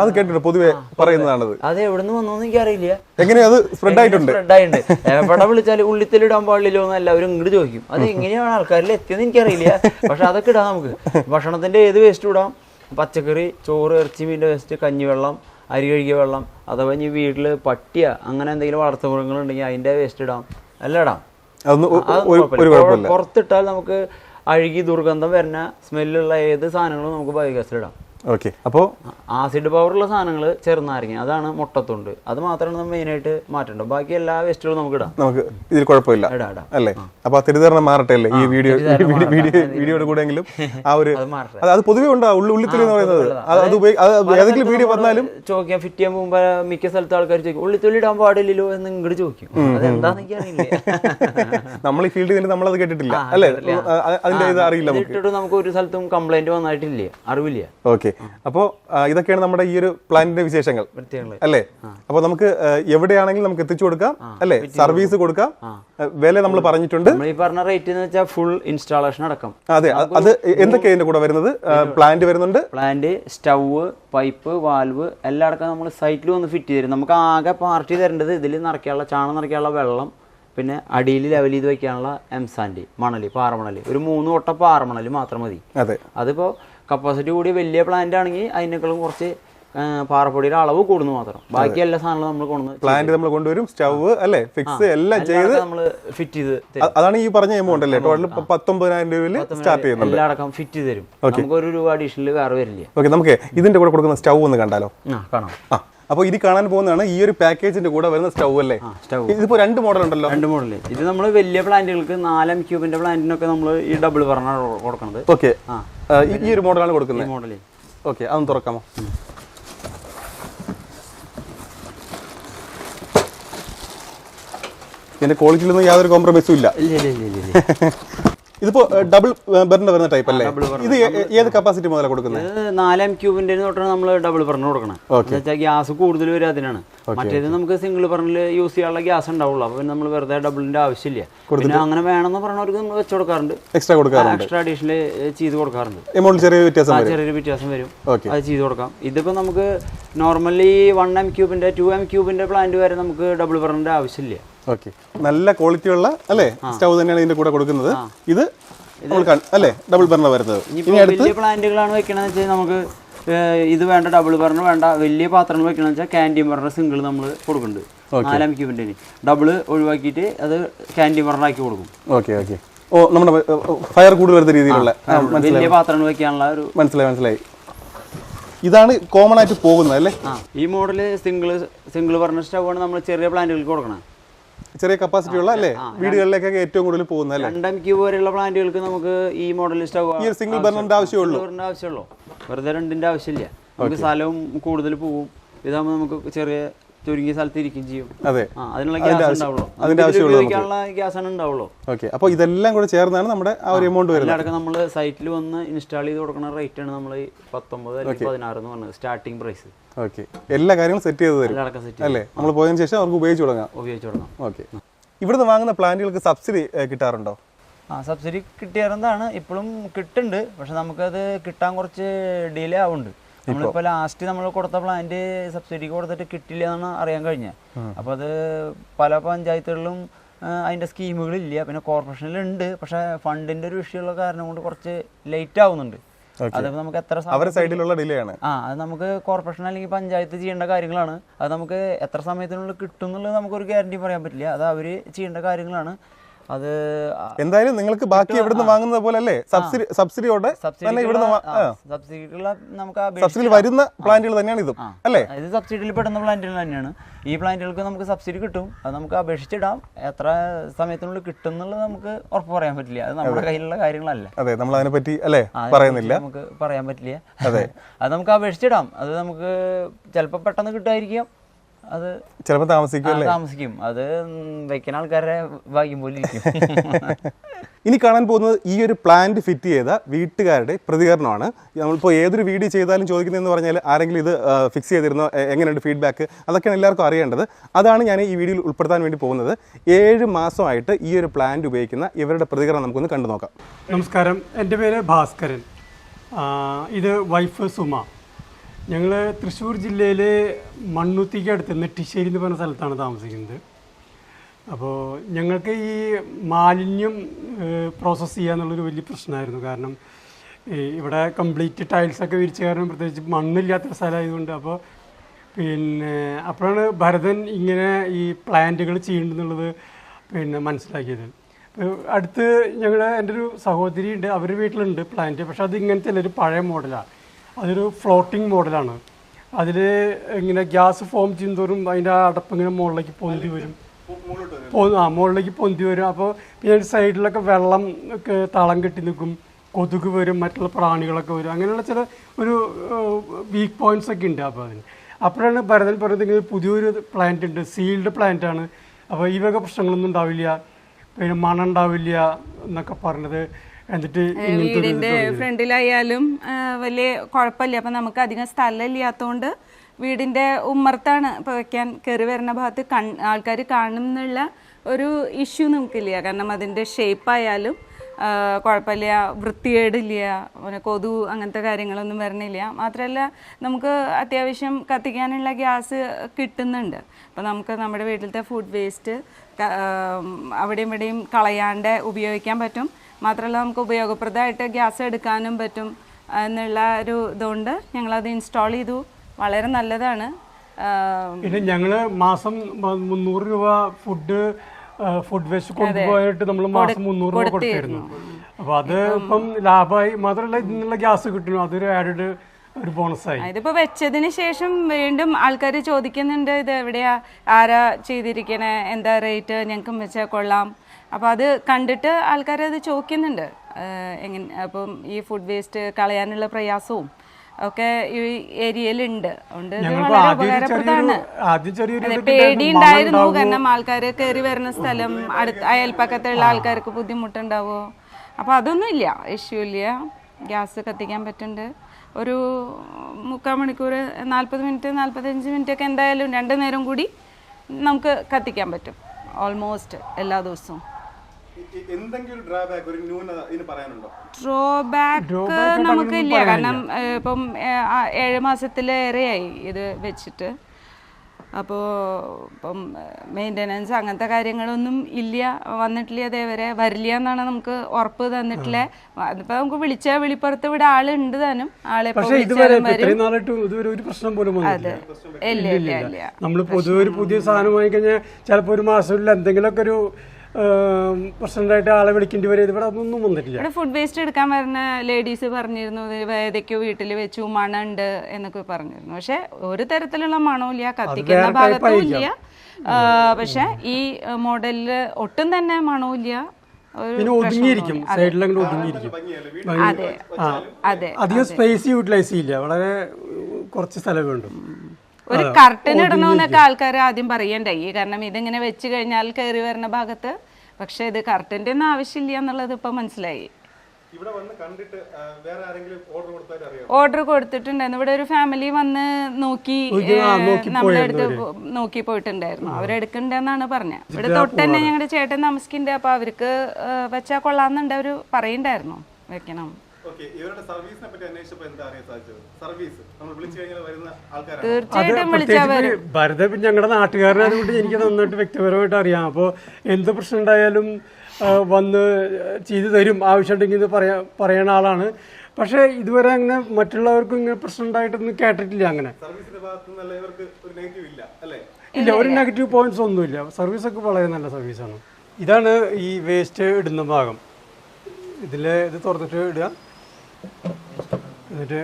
അത് കേട്ടിട്ടുണ്ട് പൊതുവെ പറയുന്നതാണത്. അത് എവിടുന്ന് നിന്ന് വന്നോന്ന് എനിക്കറിയില്ല. എങ്ങനെയാ അത് സ്പ്രെഡ് ആയിട്ടുണ്ട്? സ്പ്രെഡ് ആയിട്ടുണ്ട്? എവിടെ വിളിച്ചാൽ ഉള്ളിത്തലിടാൻ പാടില്ലോ പാടില്ലല്ലോ എന്ന് എല്ലാവരും ഇങ്ങോട്ട് ചോദിക്കും. അത് എങ്ങനെയാണ് ആൾക്കാരിൽ എത്തിയെന്ന് എനിക്കറിയില്ല. പക്ഷെ അതൊക്കെ ഇടാം നമുക്ക്. ഭക്ഷണത്തിന്റെ ഏത് വേസ്റ്റ് ഇടാം. പച്ചക്കറി ചോറ് ഇറച്ചി മീന്റെ വേസ്റ്റ് കഞ്ഞിവെള്ളം അരി കഴുകിയ വെള്ളം അഥവാ ഇനി വീട്ടിൽ പട്ടിയ അങ്ങനെ എന്തെങ്കിലും വളർത്തുമൃഗങ്ങൾ ഉണ്ടെങ്കിൽ അതിന്റെ വേസ്റ്റ് ഇടാം. എല്ലാം ഇടാം. പുറത്തിട്ടാൽ നമുക്ക് അഴുകി ദുർഗന്ധം വരുന്ന സ്മെല്ലുള്ള ഏത് സാധനങ്ങളും നമുക്ക് ബയോഗ്യാസിലിടാം ഓക്കെ അപ്പോൾ ആസിഡ് പവറുള്ള സാധനങ്ങൾ ചെറുനാരങ്ങ അതാണ് മുട്ടത്തുണ്ട്. അത് മാത്രമാണ് നമ്മൾ മെയിനായിട്ട് മാറ്റേണ്ടത്. ബാക്കി എല്ലാ വേസ്റ്റുകളും നമുക്ക് ഇടാം നമുക്ക് ഇതിൽ കുഴപ്പമില്ല. അല്ലേ? അപ്പൊ ആ തെറ്റിദ്ധാരണ മാറട്ടെ അല്ലേ? ഈ വീഡിയോ വീഡിയോ വീഡിയോ വീഡിയോയുടെ കൂടെ എങ്കിലും ആ ഒരു അത് പൊതുവേ അത് അത് പൊതുവെ ഉണ്ടാ? ഉള്ളി ഉള്ളിത്തിരി എന്ന് പറയുന്നത്? അത് ഏതെങ്കിലും വീഡിയോ വന്നാലും ചോദിക്കാൻ ഫിറ്റ് ചെയ്യാൻ പോകുമ്പോ മിക്ക സ്ഥലത്ത് ആൾക്കാർ ചോദിക്കും ഉള്ളിത്തൊലി ഇടാൻ പാടില്ലല്ലോ എന്ന് ഇങ്ങോട്ട് ചോദിക്കും. എനിക്കറിയില്ല നമ്മൾ ഈ ഫീൽഡിൽ നമ്മൾ അത് കേട്ടിട്ടില്ല. അല്ലേ? അതിന്റെ ഇത് അറിയില്ല നമുക്ക്. ഒരു സ്ഥലത്തും കംപ്ലൈന്റ് വന്നായിട്ടില്ല അറിവില്ല. ഓക്കെ അപ്പോൾ ഇതൊക്കെയാണ് നമ്മുടെ ഈ ഒരു പ്ലാനിന്റെ വിശേഷങ്ങൾ. അല്ലേ? അപ്പൊ നമുക്ക് എവിടെയാണെങ്കിലും നമുക്ക് എത്തിച്ചു കൊടുക്കാം അല്ലേ? സർവീസ് കൊടുക്കാം. വില നമ്മൾ പറഞ്ഞിട്ടുണ്ട്. ഈ പറഞ്ഞ റേറ്റ് എന്ന് വെച്ചാൽ ഫുൾ ഇൻസ്റ്റാളേഷൻ അടക്കം. അതെ. അത് എന്തൊക്കെയാണ് ഇതിന്റെ കൂടെ വരുന്നത്? പ്ലാന്റ് വരുന്നുണ്ട്. പ്ലാന്റ് സ്റ്റവ് പൈപ്പ് വാൽവ് എല്ലാം അടക്കം നമ്മൾ സൈറ്റിൽ വന്ന് ഫിറ്റ് ചെയ്ത് തരും. നമുക്ക് ആകെ പാർട്ടി തരേണ്ടത് ഇതിൽ നിറയ്ക്കാനുള്ള ചാണകം നിറയ്ക്കാനുള്ള വെള്ളം പിന്നെ അടിയിൽ ലെവൽ ചെയ്ത് വെക്കാനുള്ള എംസാൻഡ് മണൽ പാറമണൽ. ഒരു മൂന്ന് വട്ടം പാറമണൽ മാത്രം മതി. അതെ. അതിപ്പോൾ കപ്പാസിറ്റി കൂടി വലിയ പ്ലാന്റ് ആണെങ്കിൽ അതിനേക്കാളും കുറച്ച് പാറപ്പൊടിയുടെ അളവ് കൂടുന്നു മാത്രം. ബാക്കി എല്ലാ സാധനങ്ങളും നമ്മൾ കൊണ്ടുവന്ന് പ്ലാന്റ് നമ്മൾ കൊണ്ടുവരും സ്റ്റവ് അല്ലേ? ഫിക്സ് എല്ലാം ചെയ്ത് നമ്മൾ ഫിറ്റ് ചെയ്ത് അതാണ് ഈ പറഞ്ഞ എമൗണ്ട് അല്ലേ? ടോട്ടൽ പത്തൊമ്പതിനായിരം രൂപയിൽ സ്റ്റാർട്ട് ചെയ്യുന്നത് എല്ലാം അടക്കം ഫിറ്റ് ചെയ്ത് തരും. നമുക്ക് ഒരു രൂപ അഡീഷണൽ വേറെ വരില്ല. ഓക്കെ നമുക്ക് ഇതിന്റെ കൂടെ കൊടുക്കുന്ന സ്റ്റവ് ഒന്ന് കണ്ടാലോ? കാണാം. ആ അപ്പോൾ ഇത് കാണാൻ പോകുന്നതാണ് ഈ ഒരു പാക്കേജിന്റെ കൂടെ വരുന്ന സ്റ്റവ് അല്ലേ? സ്റ്റൗ. ഇതിപ്പോ രണ്ട് മോഡൽ ഉണ്ടല്ലോ. രണ്ട് മോഡൽ ഇത് നമ്മൾ വലിയ പ്ലാന്റുകൾക്ക് നാലം ക്യൂബിന്റെ പ്ലാന്റിനൊക്കെ നമ്മൾ ഈ ഡബിൾ പറഞ്ഞാണ് കൊടുക്കുന്നത് ഓക്കെ ആ. ഈ ഒരു മോഡലാണ് കൊടുക്കുന്നത്. ഓക്കെ അതൊന്ന് തുറക്കാമോ? ഇതിന്റെ ക്വാളിറ്റിയിലൊന്നും യാതൊരു കോംപ്രമൈസും ഇല്ല. ഇതിപ്പോ ഡബിൾ ബർണർ വരുന്ന ടൈപ്പ് അല്ലേ? ഇത് ഏത് കപ്പാസിറ്റി മുതലാണ് കൊടുക്കുന്നത് നാലാം ക്യൂബിന്റെ തൊട്ടാണ് നമ്മൾ ഡബിൾ ബർണർ കൊടുക്കണം വെച്ചാൽ ഗ്യാസ് കൂടുതൽ വരും അതിനാണ്. മറ്റേത് നമുക്ക് സിംഗിൾ ബർണറിൽ യൂസ് ചെയ്യാനുള്ള ഗ്യാസ് ഉണ്ടാവുള്ളൂ. അപ്പൊ നമ്മൾ വെറുതെ ഡബിളിന്റെ ആവശ്യമില്ല. പിന്നെ അങ്ങനെ വേണമെന്ന് പറഞ്ഞവർക്ക് നമ്മൾ വെച്ച് കൊടുക്കാറുണ്ട്. എക്സ്ട്രാ കൊടുക്കാറുണ്ട്. എക്സ്ട്രാ അഡീഷണൽ ചെയ്ത് കൊടുക്കാറുണ്ട്. എമൗണ്ട് ചെറിയ വ്യത്യാസം ചെറിയൊരു വ്യത്യാസം വരും. അത് ചെയ്ത് കൊടുക്കാം. ഇതിപ്പോ നമുക്ക് നോർമലി വൺ എം ക്യൂബിന്റെ ടു എം ക്യൂബിന്റെ പ്ലാന്റ് വരെ നമുക്ക് ഡബിൾ ബർണറിന്റെ ആവശ്യമില്ല. ഓക്കെ നല്ല ക്വാളിറ്റി ഉള്ള അല്ലേ? സ്റ്റൗ തന്നെയാണ് ഇതിന്റെ കൂടെ കൊടുക്കുന്നത്. ഇത് അല്ലേ? ഡബിൾ ബർണർ വരുന്നത്. ഇനി വലിയ പ്ലാന്റുകളാണ് വെക്കണമെന്ന് വെച്ചാൽ നമുക്ക് ഇത് വേണ്ട ഡബിൾ ബർണർ വേണ്ട വലിയ പാത്രങ്ങൾ വെക്കണമെന്ന് വെച്ചാൽ ക്യാന്റീൻ ബർണർ സിംഗിൾ നമ്മൾ കൊടുക്കുന്നുണ്ട്. നാലാം ക്യൂബിന്റെ ഡബിൾ ഒഴിവാക്കിയിട്ട് അത് കാൻഡി ബർണർ ആക്കി കൊടുക്കും. ഓക്കെ ഓക്കെ ഓ നമ്മുടെ ഫയർ കൂടുതൽ വരുന്ന രീതിയിലുള്ള. വലിയ പാത്രങ്ങൾ വെക്കാനുള്ള ഒരു മനസ്സിലായി മനസ്സിലായി. ഇതാണ് കോമൺ ആയിട്ട് പോകുന്നത് അല്ലേ? ഈ model single single burner stove ആണ് നമ്മൾ ചെറിയ പ്ലാന്റുകൾക്ക് കൊടുക്കണം. ചെറിയ കപ്പാസിറ്റി ഉള്ള അല്ലേ? വീടുകളിലേക്കൊക്കെ ഏറ്റവും കൂടുതൽ പോകുന്ന അല്ലേ? രണ്ടൻ ക്യൂബ് വരെയുള്ള പ്ലാന്റുകൾക്ക് നമുക്ക് ഈ മോഡൽ ഈ ഒരു സിംഗിൾ ബർണറിന്റെ ആവശ്യമുള്ളൂ. ബർണറിന്റെ ആവശ്യമുള്ളൂ. വെറുതെ രണ്ടിന്റെ ആവശ്യമില്ല. നമുക്ക് സ്ഥലവും കൂടുതൽ പോകും ഇതാകുമ്പോൾ നമുക്ക് ചെറിയ ചുരുങ്ങിയ സ്ഥലത്ത് ഇരിക്കുകയും ചെയ്യും. അതെ. അതിനുള്ള ഗ്യാസ് ഉണ്ടാവുള്ളൂ. അതിന്റെ ഉപയോഗിക്കാനുള്ള ഗ്യാസ് ആണ് ഉണ്ടാവുള്ളൂ. ഓക്കെ അപ്പോൾ ഇതെല്ലാം കൂടെ ചേർന്നാണ് നമ്മുടെ ആ ഒരു എമൗണ്ട് വരുന്നത്. അടക്കം നമ്മൾ സൈറ്റിൽ വന്ന് ഇൻസ്റ്റാൾ ചെയ്ത് കൊടുക്കുന്ന റേറ്റ് ആണ് നമ്മൾ പത്തൊമ്പത് അല്ലെങ്കിൽ പതിനാറ് എന്ന് പറഞ്ഞത് സ്റ്റാർട്ടിംഗ് പ്രൈസ് ഓക്കെ. എല്ലാ കാര്യങ്ങളും സെറ്റ് ചെയ്ത് തരും. അല്ലേ? നമ്മൾ പോയതിന് ശേഷം അവർക്ക് ഉപയോഗിച്ച് തുടങ്ങാം. ഉപയോഗിച്ച് തുടങ്ങാം. ഓക്കെ. ഇവിടുന്ന് വാങ്ങുന്ന പ്ലാന്റുകൾക്ക് സബ്സിഡി കിട്ടാറുണ്ടോ? ആ സബ്സിഡി കിട്ടിയാറെന്താണ് ഇപ്പോഴും കിട്ടുന്നുണ്ട്. പക്ഷെ നമുക്കത് കിട്ടാൻ കുറച്ച് ഡിലേ ആവുന്നുണ്ട്. നമ്മളിപ്പോൾ ലാസ്റ്റ് നമ്മൾ കൊടുത്ത പ്ലാന്റ് സബ്സിഡിക്ക് കൊടുത്തിട്ട് കിട്ടില്ല എന്നാണ് അറിയാൻ കഴിഞ്ഞത് അപ്പോൾ അത് പല പഞ്ചായത്തുകളിലും അതിന്റെ അതിന്റെ സ്കീമുകളില്ല. പിന്നെ കോർപ്പറേഷനിലുണ്ട് പക്ഷേ ഫണ്ടിന്റെ ഒരു വിഷയമുള്ള കാരണം കൊണ്ട് കുറച്ച് ലേറ്റ് ആവുന്നുണ്ട്. അതിപ്പോൾ നമുക്ക് എത്ര സമയം അവരുടെ സൈഡിലുള്ള ഡിലേ ആണ്. ആ അത് നമുക്ക് കോർപ്പറേഷൻ അല്ലെങ്കിൽ പഞ്ചായത്ത് ചെയ്യേണ്ട കാര്യങ്ങളാണ്. അത് നമുക്ക് എത്ര സമയത്തിനുള്ളിൽ കിട്ടും എന്നുള്ളത് നമുക്കൊരു ഗ്യാരണ്ടി പറയാൻ പറ്റില്ല. അത് അവർ ചെയ്യേണ്ട കാര്യങ്ങളാണ്. അത് എന്തായാലും നിങ്ങൾക്ക് ബാക്കി ഇവിടുന്ന് വാങ്ങുന്നത് പോലെ അല്ലേ സബ്സിഡി സബ്സിഡിയോടെ തന്നെ ഇവിടുന്ന് നമുക്ക് സബ്സിഡിയിൽ വരുന്ന പ്ലാന്റുകൾ തന്നെയാണ് ഇതും അല്ലേ? ഇത് സബ്സിഡിയിൽ പെടുന്ന പ്ലാന്റുകൾ തന്നെയാണ്. ഈ പ്ലാന്റുകൾക്ക് നമുക്ക് സബ്സിഡി കിട്ടും. അത് നമുക്ക് അപേക്ഷിച്ചിടാം. എത്ര സമയത്തിനുള്ളിൽ കിട്ടും എന്നുള്ളത് നമുക്ക് ഉറപ്പ് പറയാൻ പറ്റില്ല. അത് നമ്മുടെ കയ്യിലുള്ള കാര്യങ്ങളല്ല. അതെ നമ്മൾ അതിനെ പറ്റി അല്ലേ പറയുന്നില്ല. നമുക്ക് പറയാൻ പറ്റില്ല. അതെ. അത് നമുക്ക് അപേക്ഷിച്ചിടാം. അത് നമുക്ക് ചിലപ്പോൾ പെട്ടെന്ന് കിട്ടുമായിരിക്കാം. അത് ചിലപ്പോൾ താമസിക്കും താമസിക്കും. അത് വെക്കുന്ന ആൾക്കാരെ ഭാഗ്യം പോലെ ഇരിക്കും. ഇനി കാണാൻ പോകുന്നത് ഈ ഒരു പ്ലാന്റ് ഫിറ്റ് ചെയ്ത വീട്ടുകാരുടെ പ്രതികരണമാണ്. നമ്മളിപ്പോൾ ഏതൊരു വീഡിയോ ചെയ്താലും ചോദിക്കുന്നതെന്ന് പറഞ്ഞാൽ ആരെങ്കിലും ഇത് ഫിക്സ് ചെയ്തിരുന്നോ? എങ്ങനെയുണ്ട് ഫീഡ്ബാക്ക് അതൊക്കെയാണ് എല്ലാവർക്കും അറിയേണ്ടത്. അതാണ് ഞാൻ ഈ വീഡിയോയിൽ ഉൾപ്പെടുത്താൻ വേണ്ടി പോകുന്നത്. ഏഴ് മാസമായിട്ട് ഈ ഒരു പ്ലാന്റ് ഉപയോഗിക്കുന്ന ഇവരുടെ പ്രതികരണം നമുക്കൊന്ന് കണ്ടു നോക്കാം നമസ്കാരം. എന്റെ പേര് ഭാസ്കരൻ. ഇത് വൈഫ് സുമ. ഞങ്ങൾ തൃശ്ശൂർ ജില്ലയിലെ മണ്ണുത്തിക്ക് അടുത്ത് നെട്ടിശ്ശേരി എന്ന് പറഞ്ഞ സ്ഥലത്താണ് താമസിക്കുന്നത്. അപ്പോൾ ഞങ്ങൾക്ക് ഈ മാലിന്യം പ്രോസസ്സ് ചെയ്യുക എന്നുള്ളൊരു വലിയ പ്രശ്നമായിരുന്നു. കാരണം ഇവിടെ കംപ്ലീറ്റ് ടൈൽസൊക്കെ വിരിച്ച കാരണം പ്രത്യേകിച്ച് മണ്ണില്ലാത്ത സ്ഥലമായതുകൊണ്ട് അപ്പോൾ പിന്നെ അപ്പോഴാണ് ഭരതൻ ഇങ്ങനെ ഈ പ്ലാന്റുകൾ ചെയ്യുന്നുള്ളത് പിന്നെ മനസ്സിലാക്കിയത്. അടുത്ത് ഞങ്ങൾ എന്റെ ഒരു സഹോദരി ഉണ്ട് അവരുടെ വീട്ടിലുണ്ട് പ്ലാന്റ് പക്ഷെ അത് ഇങ്ങനത്തെ ഒരു പഴയ മോഡലാണ് അതൊരു ഫ്ലോട്ടിംഗ് മോഡലാണ് അതിൽ ഇങ്ങനെ ഗ്യാസ് ഫോം ചെയ്യുന്നതോറും അതിന്റെ അടപ്പ് ഇങ്ങനെ മുകളിലേക്ക് പൊന്തി വരും. ആ മുകളിലേക്ക് പൊന്തി വരും. അപ്പോൾ പിന്നെ സൈഡിലൊക്കെ വെള്ളം ഒക്കെ തളം കെട്ടി നിൽക്കും. കൊതുക് വരും മറ്റുള്ള പ്രാണികളൊക്കെ വരും. അങ്ങനെയുള്ള ചില ഒരു വീക്ക് പോയിന്റ്സ് ഒക്കെ ഉണ്ട് അപ്പോൾ അതിന്. അപ്പോഴാണ് ഭരതൻ പറയുന്നത് ഇങ്ങനെ പുതിയൊരു പ്ലാന്റ് ഉണ്ട് സീൽഡ് പ്ലാന്റ് ആണ്. അപ്പോൾ ഈ വക പ്രശ്നങ്ങളൊന്നും ഉണ്ടാവില്ല. പിന്നെ മണം ഉണ്ടാവില്ല എന്നൊക്കെ പറഞ്ഞത്. എന്നിട്ട് വീടിന്റെ ഫ്രണ്ടിലായാലും വലിയ കുഴപ്പമില്ല. അപ്പൊ നമുക്ക് അധികം സ്ഥലം ഇല്ലാത്തതുകൊണ്ട് വീടിന്റെ ഉമ്മർത്താണ് ഇപ്പൊ വെക്കാൻ കയറി വരുന്ന ഭാഗത്ത് കൺ ആൾക്കാർ കാണും എന്നുള്ള ഒരു ഇഷ്യൂ നമുക്കില്ല. കാരണം അതിന്റെ ഷേപ്പായാലും കുഴപ്പമില്ല. വൃത്തികേടില്ല. പിന്നെ കൊതു അങ്ങനത്തെ കാര്യങ്ങളൊന്നും വരണില്ല. മാത്രമല്ല നമുക്ക് അത്യാവശ്യം കത്തിക്കാനുള്ള ഗ്യാസ് കിട്ടുന്നുണ്ട്. അപ്പോൾ നമുക്ക് നമ്മുടെ വീട്ടിലത്തെ ഫുഡ് വേസ്റ്റ് അവിടെയും ഇവിടെയും കളയാണ്ട് ഉപയോഗിക്കാൻ പറ്റും. മാത്രമല്ല നമുക്ക് ഉപയോഗപ്രദമായിട്ട് ഗ്യാസ് എടുക്കാനും പറ്റും എന്നുള്ള ഒരു ഇതുകൊണ്ട് ഞങ്ങളത് ഇൻസ്റ്റാൾ ചെയ്തു. വളരെ നല്ലതാണ്. പിന്നെ ഞങ്ങൾ മാസം മുന്നൂറ് രൂപ ഫുഡ് ഫുഡ് വേസ്റ്റ് കൊണ്ടുപോയിട്ട് നമ്മൾ മാസം മുന്നൂറ് രൂപ കൊടുത്തിരുന്നു. അപ്പൊ അത് ഇപ്പം ലാഭമായി മാത്രമല്ല ഇതിനുള്ള ഗ്യാസ് കിട്ടുന്നു. അതൊരു ആഡഡ് ഒരു ബോണസായി ഇതിപ്പോ വെച്ചതിന് ശേഷം വീണ്ടും ആൾക്കാർ ചോദിക്കുന്നുണ്ട് ഇത് എവിടെയാ? ആരാ ചെയ്തിരിക്കണേ? എന്താ റേറ്റ് ഞങ്ങൾക്കും വെച്ചാൽ കൊള്ളാം. അപ്പോൾ അത് കണ്ടിട്ട് ആൾക്കാർ അത് ചോദിക്കുന്നുണ്ട്. എങ്ങനെ അപ്പം ഈ ഫുഡ് വേസ്റ്റ് കളയാനുള്ള പ്രയാസവും ഒക്കെ ഈ ഏരിയയിലുണ്ട്. അതുകൊണ്ട് വളരെ ആദ്യം ഒരു ഉപകാരപ്രദമാണ്. ചെറിയൊരു ആദ്യം ചെറിയൊരു അതെ ഇതൊക്കെ പേടി ഉണ്ടായിരുന്നു. ഉണ്ടായിരുന്നു മണം ഉണ്ടാവുമോ? കാരണം ആൾക്കാർ കയറി വരുന്ന സ്ഥലം അടുത്ത അയൽപ്പക്കത്തുള്ള ആൾക്കാർക്ക് ബുദ്ധിമുട്ടുണ്ടാവോ? അപ്പോൾ അതൊന്നും ഇല്ല. ഇഷ്യൂ ഇല്ല. ഗ്യാസ് കത്തിക്കാൻ പറ്റുന്നുണ്ട്. ഒരു മുക്കാൽ മണിക്കൂർ നാൽപ്പത് മിനിറ്റ് നാൽപ്പത്തഞ്ച് മിനിറ്റ് ഒക്കെ എന്തായാലും രണ്ട് നേരം കൂടി നമുക്ക് കത്തിക്കാൻ പറ്റും. ഓൾമോസ്റ്റ് എല്ലാ ദിവസവും. എന്തെങ്കിലും ഡ്രാബാക്ക് ഒരു ന്യൂനത ഇതിന് പറയാനുണ്ടോ? ഡ്രോബാക്ക് നമുക്കില്ല കാരണം ഇപ്പം ഏഴ് മാസത്തിലേറെയായി ഇത് വെച്ചിട്ട്. അപ്പോൾ ഇപ്പം മെയിന്റനൻസ് അങ്ങനത്തെ കാര്യങ്ങളൊന്നും ഇല്ല. വന്നിട്ടില്ല അതേവരെ വരില്ല എന്നാണ് നമുക്ക് ഉറപ്പ് തന്നിട്ടില്ല? അതിപ്പോൾ നമുക്ക് വിളിച്ച വിളിപ്പുറത്ത് ഇവിടെ ആളുണ്ട് താനും. ആളെ പ്രശ്നം പോലും വന്നിട്ടില്ല. ഇല്ല ഇല്ല ഇല്ല. നമ്മൾ പൊതുവെ ഒരു പുതിയ സാധനം വാങ്ങിക്കഴിഞ്ഞാൽ ചിലപ്പോൾ ഒരു മാസത്തിൽ എന്തെങ്കിലുമൊക്കെ ഒരു പ്രശ്നമായിട്ട് ആളെ വിളിക്കേണ്ടി വരും. ഇവിടെ അതൊന്നും വന്നിട്ടില്ല. ഇവിടെ ഫുഡ് വേസ്റ്റ് എടുക്കാൻ വരുന്ന ലേഡീസ് പറഞ്ഞിരുന്നു. ഏതൊക്കെയോ വീട്ടിൽ വെച്ചു മണുണ്ട് എന്നൊക്കെ പറഞ്ഞിരുന്നു. പക്ഷെ ഒരു തരത്തിലുള്ള മണവും കത്തിക്കുന്ന ഭാഗത്തും ഇല്ല. പക്ഷെ ഈ മോഡലിൽ ഒട്ടും തന്നെ മണവും ഒരു പിന്നെ ഒതുങ്ങിയിരിക്കും. സൈഡിലങ്ങനെ ഒതുങ്ങിയിരിക്കും. അതെ. അതെ അധികം സ്പേസ് യൂട്ടിലൈസ് ചെയ്യില്ല. വളരെ കുറച്ച് സ്ഥലമേ വേണ്ടു ഒരു കർട്ടൻ ഇടണമെന്നൊക്കെ ആൾക്കാർ ആദ്യം പറയണ്ടായി കാരണം ഇതിങ്ങനെ വെച്ച് കഴിഞ്ഞാൽ കയറി വരുന്ന ഭാഗത്ത്. പക്ഷെ ഇത് കർട്ടന്റെ ഒന്നും ആവശ്യമില്ല എന്നുള്ളത് ഇപ്പൊ മനസ്സിലായി. ഇവിടെ വന്ന് കണ്ടിട്ട് വേറെ ആരെങ്കിലും ഓർഡർ കൊടുത്താൽ അറിയാം ഓർഡർ കൊടുത്തിട്ടുണ്ടായിരുന്നു. ഇവിടെ ഒരു ഫാമിലി വന്ന് നോക്കി നമ്മുടെ അടുത്ത് നോക്കി പോയിട്ടുണ്ടായിരുന്നു. അവരെടുക്കണ്ടെന്നാണ് പറഞ്ഞത്. ഇവിടെ തൊട്ട് തന്നെ ഞങ്ങളുടെ ചേട്ടൻ താമസിക്കുന്നുണ്ട് അപ്പൊ അവർക്ക് വെച്ചാൽ കൊള്ളാന്നുണ്ട് അവർ പറയണ്ടായിരുന്നു. വെക്കണം. ഓക്കെ ഇവരുടെ സർവീസിനെ പറ്റി അന്വേഷിച്ചപ്പോൾ എന്താ അറിയാൻ സാധിച്ചത്? സർവീസ്. നമ്മൾ വിളിച്ചു വരുന്ന ആൾക്കാരാണ്. അത് തീർച്ചയായിട്ടും ഭരത ഞങ്ങളുടെ നാട്ടുകാരനായതുകൊണ്ട് എനിക്ക് നന്നായിട്ട് വ്യക്തിപരമായിട്ട് അറിയാം. അപ്പോൾ എന്ത് പ്രശ്നം ഉണ്ടായാലും വന്ന് ചെയ്തു തരും. ആവശ്യമുണ്ടെങ്കിൽ പറയാ പറയണ ആളാണ്. പക്ഷേ ഇതുവരെ അങ്ങനെ മറ്റുള്ളവർക്കും ഇങ്ങനെ പ്രശ്നം ഉണ്ടായിട്ടൊന്നും കേട്ടിട്ടില്ല അങ്ങനെ. സർവീസിന്റെ ഭാഗത്തു നിന്നല്ല ഇവർക്ക് ഒരു നെഗറ്റീവ് ഇല്ല അല്ലേ? ഇല്ല ഒരു നെഗറ്റീവ് പോയിന്റ്സ് ഒന്നുമില്ല. സർവീസൊക്കെ വളരെ നല്ല സർവീസാണ്. ഇതാണ് ഈ വേസ്റ്റ് ഇടുന്ന ഭാഗം. ഇതിൽ ഇത് തുറന്നിട്ട് ഇടുക. എന്നിട്ട്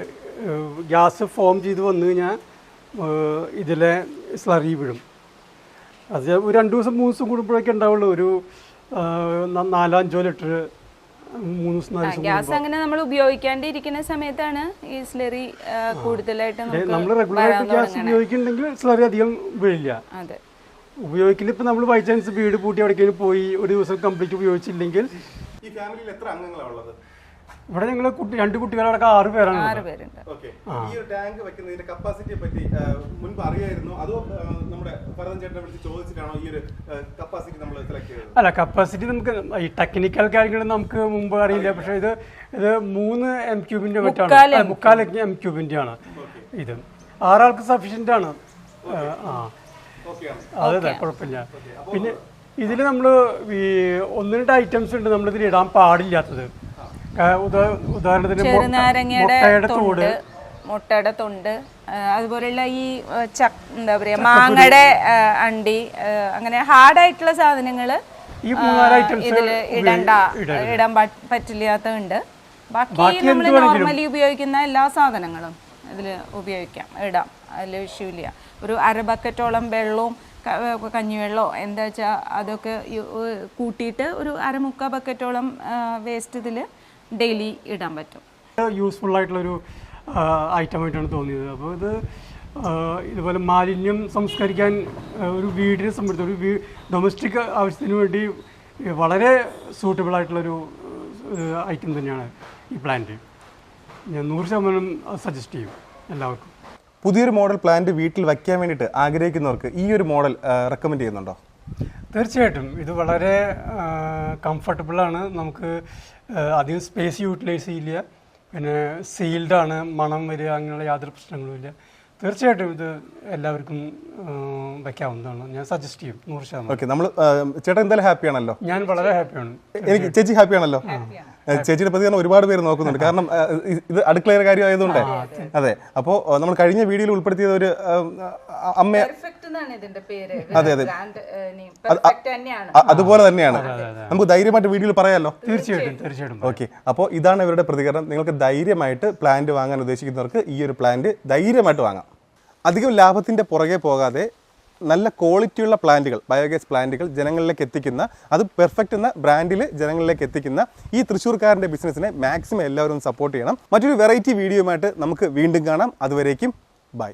ഗ്യാസ് ഫോം ചെയ്ത് വന്നു കഴിഞ്ഞാൽ ഇതിലെ സ്ലറി വിടും. അത് ഒരു രണ്ട് ദിവസം മൂന്ന് ദിവസം കൂടുമ്പോഴൊക്കെ ഉണ്ടാവുള്ളൂ. ഒരു അഞ്ചോ ലിറ്റർ മൂന്ന് ദിവസം നാല് ദിവസം ഗ്യാസ് അങ്ങനെ നമ്മൾ ഉപയോഗിക്കാണ്ടിരിക്കുന്ന സമയത്താണ് ഈ സ്ലറി കൂടുതലായിട്ട് നമ്മൾ റെഗുലറായിട്ട് ഗ്യാസ് ഉപയോഗിക്കുന്നുണ്ടെങ്കിൽ സ്ലറി അധികം വീഴില്ല അതെ. ഉപയോഗിക്കില്ല ഇപ്പം നമ്മൾ ബൈ ചാൻസ് വീട് പൂട്ടി എവിടേക്കെങ്കിലും പോയി ഒരു ദിവസം കംപ്ലീറ്റ് ഉപയോഗിച്ചില്ലെങ്കിൽ ഈ ഫാമിലിയിൽ എത്ര അംഗങ്ങളാണ് ഉള്ളത്? ഇവിടെ ഞങ്ങൾ കുട്ടി രണ്ട് കുട്ടികളടക്കം ആറ് പേരാണ് ആറ് പേരുണ്ട്. ഓക്കെ. ഈ ഒരു ടാങ്ക് വെക്കുന്നതിന്റെ കപ്പാസിറ്റിയെ പറ്റി മുൻപ് അറിയായിരുന്നു. അതോ നമ്മുടെ ഭരതൻ ചേട്ടനെ വിളിച്ച് ചോദിച്ചിട്ടാണോ ഈ ഒരു കപ്പാസിറ്റി നമ്മൾ സെലക്ട് ചെയ്തത്? അല്ല കപ്പാസിറ്റി നമുക്ക് ഈ ടെക്നിക്കൽ കാര്യങ്ങൾ നമുക്ക് മുമ്പ് അറിയില്ല. പക്ഷേ ഇത് ഇത് മൂന്ന് എം ക്യൂബിന്റെ മറ്റാണ് മുക്കാൽ എം ക്യൂബിന്റെ ആണ്. ഇത് ആറാൾക്ക് സഫീഷ്യന്റ് ആണ്. ആ, അതെ അതെ കുഴപ്പമില്ല. പിന്നെ ഇതിൽ നമ്മൾ ഈ ഒന്ന് രണ്ട് ഐറ്റംസ് ഉണ്ട് നമ്മളിതിൽ ഇടാൻ പാടില്ലാത്തത്. ഉദാഹരണത്തിന് മുട്ടയുടെ തോട് മുട്ടയുടെ തൊണ്ട് അതുപോലെയുള്ള ഈ ചക് എന്താ പറയാ മാങ്ങയുടെ അണ്ടി അങ്ങനെ ഹാർഡായിട്ടുള്ള items ഇതിൽ ഇടണ്ട ഇടാൻ പറ്റില്ലാത്ത പറ്റില്ലാത്തതുണ്ട്. ബാക്കി നമ്മൾ നോർമലി ഉപയോഗിക്കുന്ന എല്ലാ സാധനങ്ങളും ഇതിൽ ഉപയോഗിക്കാം. ഇടാം. അതിൽ ഇഷ്യൂ ഇല്ല. ഒരു അര ബക്കറ്റോളം വെള്ളവും കഞ്ഞിവെള്ളമോ എന്താ വെച്ചാൽ അതൊക്കെ കൂട്ടിയിട്ട് ഒരു അരമുക്കാൽ ബക്കറ്റോളം വേസ്റ്റ് ഇതിൽ ഡെയിലി ഇടാൻ പറ്റും. യൂസ്ഫുൾ ആയിട്ടുള്ളൊരു ഐറ്റം ആയിട്ടാണ് തോന്നിയത്. അപ്പോൾ ഇത് ഇതുപോലെ മാലിന്യം സംസ്കരിക്കാൻ ഒരു വീടിനെ സംബന്ധിച്ച് ഒരു വീ ഡൊമസ്റ്റിക് ആവശ്യത്തിന് വേണ്ടി വളരെ സൂട്ടബിൾ ആയിട്ടുള്ളൊരു ഐറ്റം തന്നെയാണ് ഈ പ്ലാന്റ് ഞാൻ നൂറ് ശതമാനം സജസ്റ്റ് ചെയ്യും എല്ലാവർക്കും. പുതിയൊരു മോഡൽ പ്ലാന്റ് വീട്ടിൽ വയ്ക്കാൻ വേണ്ടിയിട്ട് ആഗ്രഹിക്കുന്നവർക്ക് ഈ ഒരു മോഡൽ റെക്കമെൻഡ് ചെയ്യുന്നുണ്ടോ? തീർച്ചയായിട്ടും. ഇത് വളരെ കംഫർട്ടബിളാണ് നമുക്ക് അധികം സ്പേസ് യൂട്ടിലൈസ് ചെയ്യില്ല. പിന്നെ സീൽഡ് ആണ് മണം വരിക അങ്ങനെയുള്ള യാതൊരു പ്രശ്നങ്ങളുമില്ല തീർച്ചയായിട്ടും ഇത് എല്ലാവർക്കും വെക്കാവുന്നതാണ്. ഞാൻ സജസ്റ്റ് ചെയ്യും. നൂറ് ശതമാനം. ഓക്കെ നമ്മൾ ചേട്ടൻ എന്തായാലും ഹാപ്പി ആണല്ലോ? ഞാൻ വളരെ ഹാപ്പിയാണ് എനിക്ക് ചേച്ചി ഹാപ്പി ആണല്ലോ? ഏഹ് ചേച്ചിയുടെ പ്രതികരണം ഒരുപാട് പേര് നോക്കുന്നുണ്ട്. കാരണം ഇത് അടുക്കളയുടെ കാര്യമായതുകൊണ്ട് അതെ. അപ്പോൾ നമ്മൾ കഴിഞ്ഞ വീഡിയോയിൽ ഉൾപ്പെടുത്തിയത് ഒരു അമ്മ പെർഫെക്റ്റ് എന്നാണ് ഇതിന്റെ പേര്? അതെ, അതെ. പെർഫെക്റ്റ് തന്നെയാണ്. അതുപോലെ തന്നെയാണ്. നമുക്ക് ധൈര്യമായിട്ട് വീഡിയോയിൽ പറയാമല്ലോ തീർച്ചയായിട്ടും തീർച്ചയായിട്ടും ഓക്കെ. അപ്പോൾ ഇതാണ് ഇവരുടെ പ്രതികരണം. നിങ്ങൾക്ക് ധൈര്യമായിട്ട് പ്ലാന്റ് വാങ്ങാൻ ഉദ്ദേശിക്കുന്നവർക്ക് ഈ ഒരു പ്ലാന്റ് ധൈര്യമായിട്ട് വാങ്ങാം. അധികം ലാഭത്തിന്റെ പുറകെ പോകാതെ നല്ല ക്വാളിറ്റിയുള്ള പ്ലാന്റുകൾ ബയോഗ്യാസ് പ്ലാന്റുകൾ ജനങ്ങളിലേക്ക് എത്തിക്കുന്ന അത് പെർഫെക്റ്റ് എന്ന ബ്രാൻഡിൽ ജനങ്ങളിലേക്ക് എത്തിക്കുന്ന ഈ തൃശ്ശൂർക്കാരന്റെ ബിസിനസ്സിനെ മാക്സിമം എല്ലാവരും സപ്പോർട്ട് ചെയ്യണം. മറ്റൊരു വെറൈറ്റി വീഡിയോയുമായിട്ട് നമുക്ക് വീണ്ടും കാണാം. അതുവരേക്കും ബൈ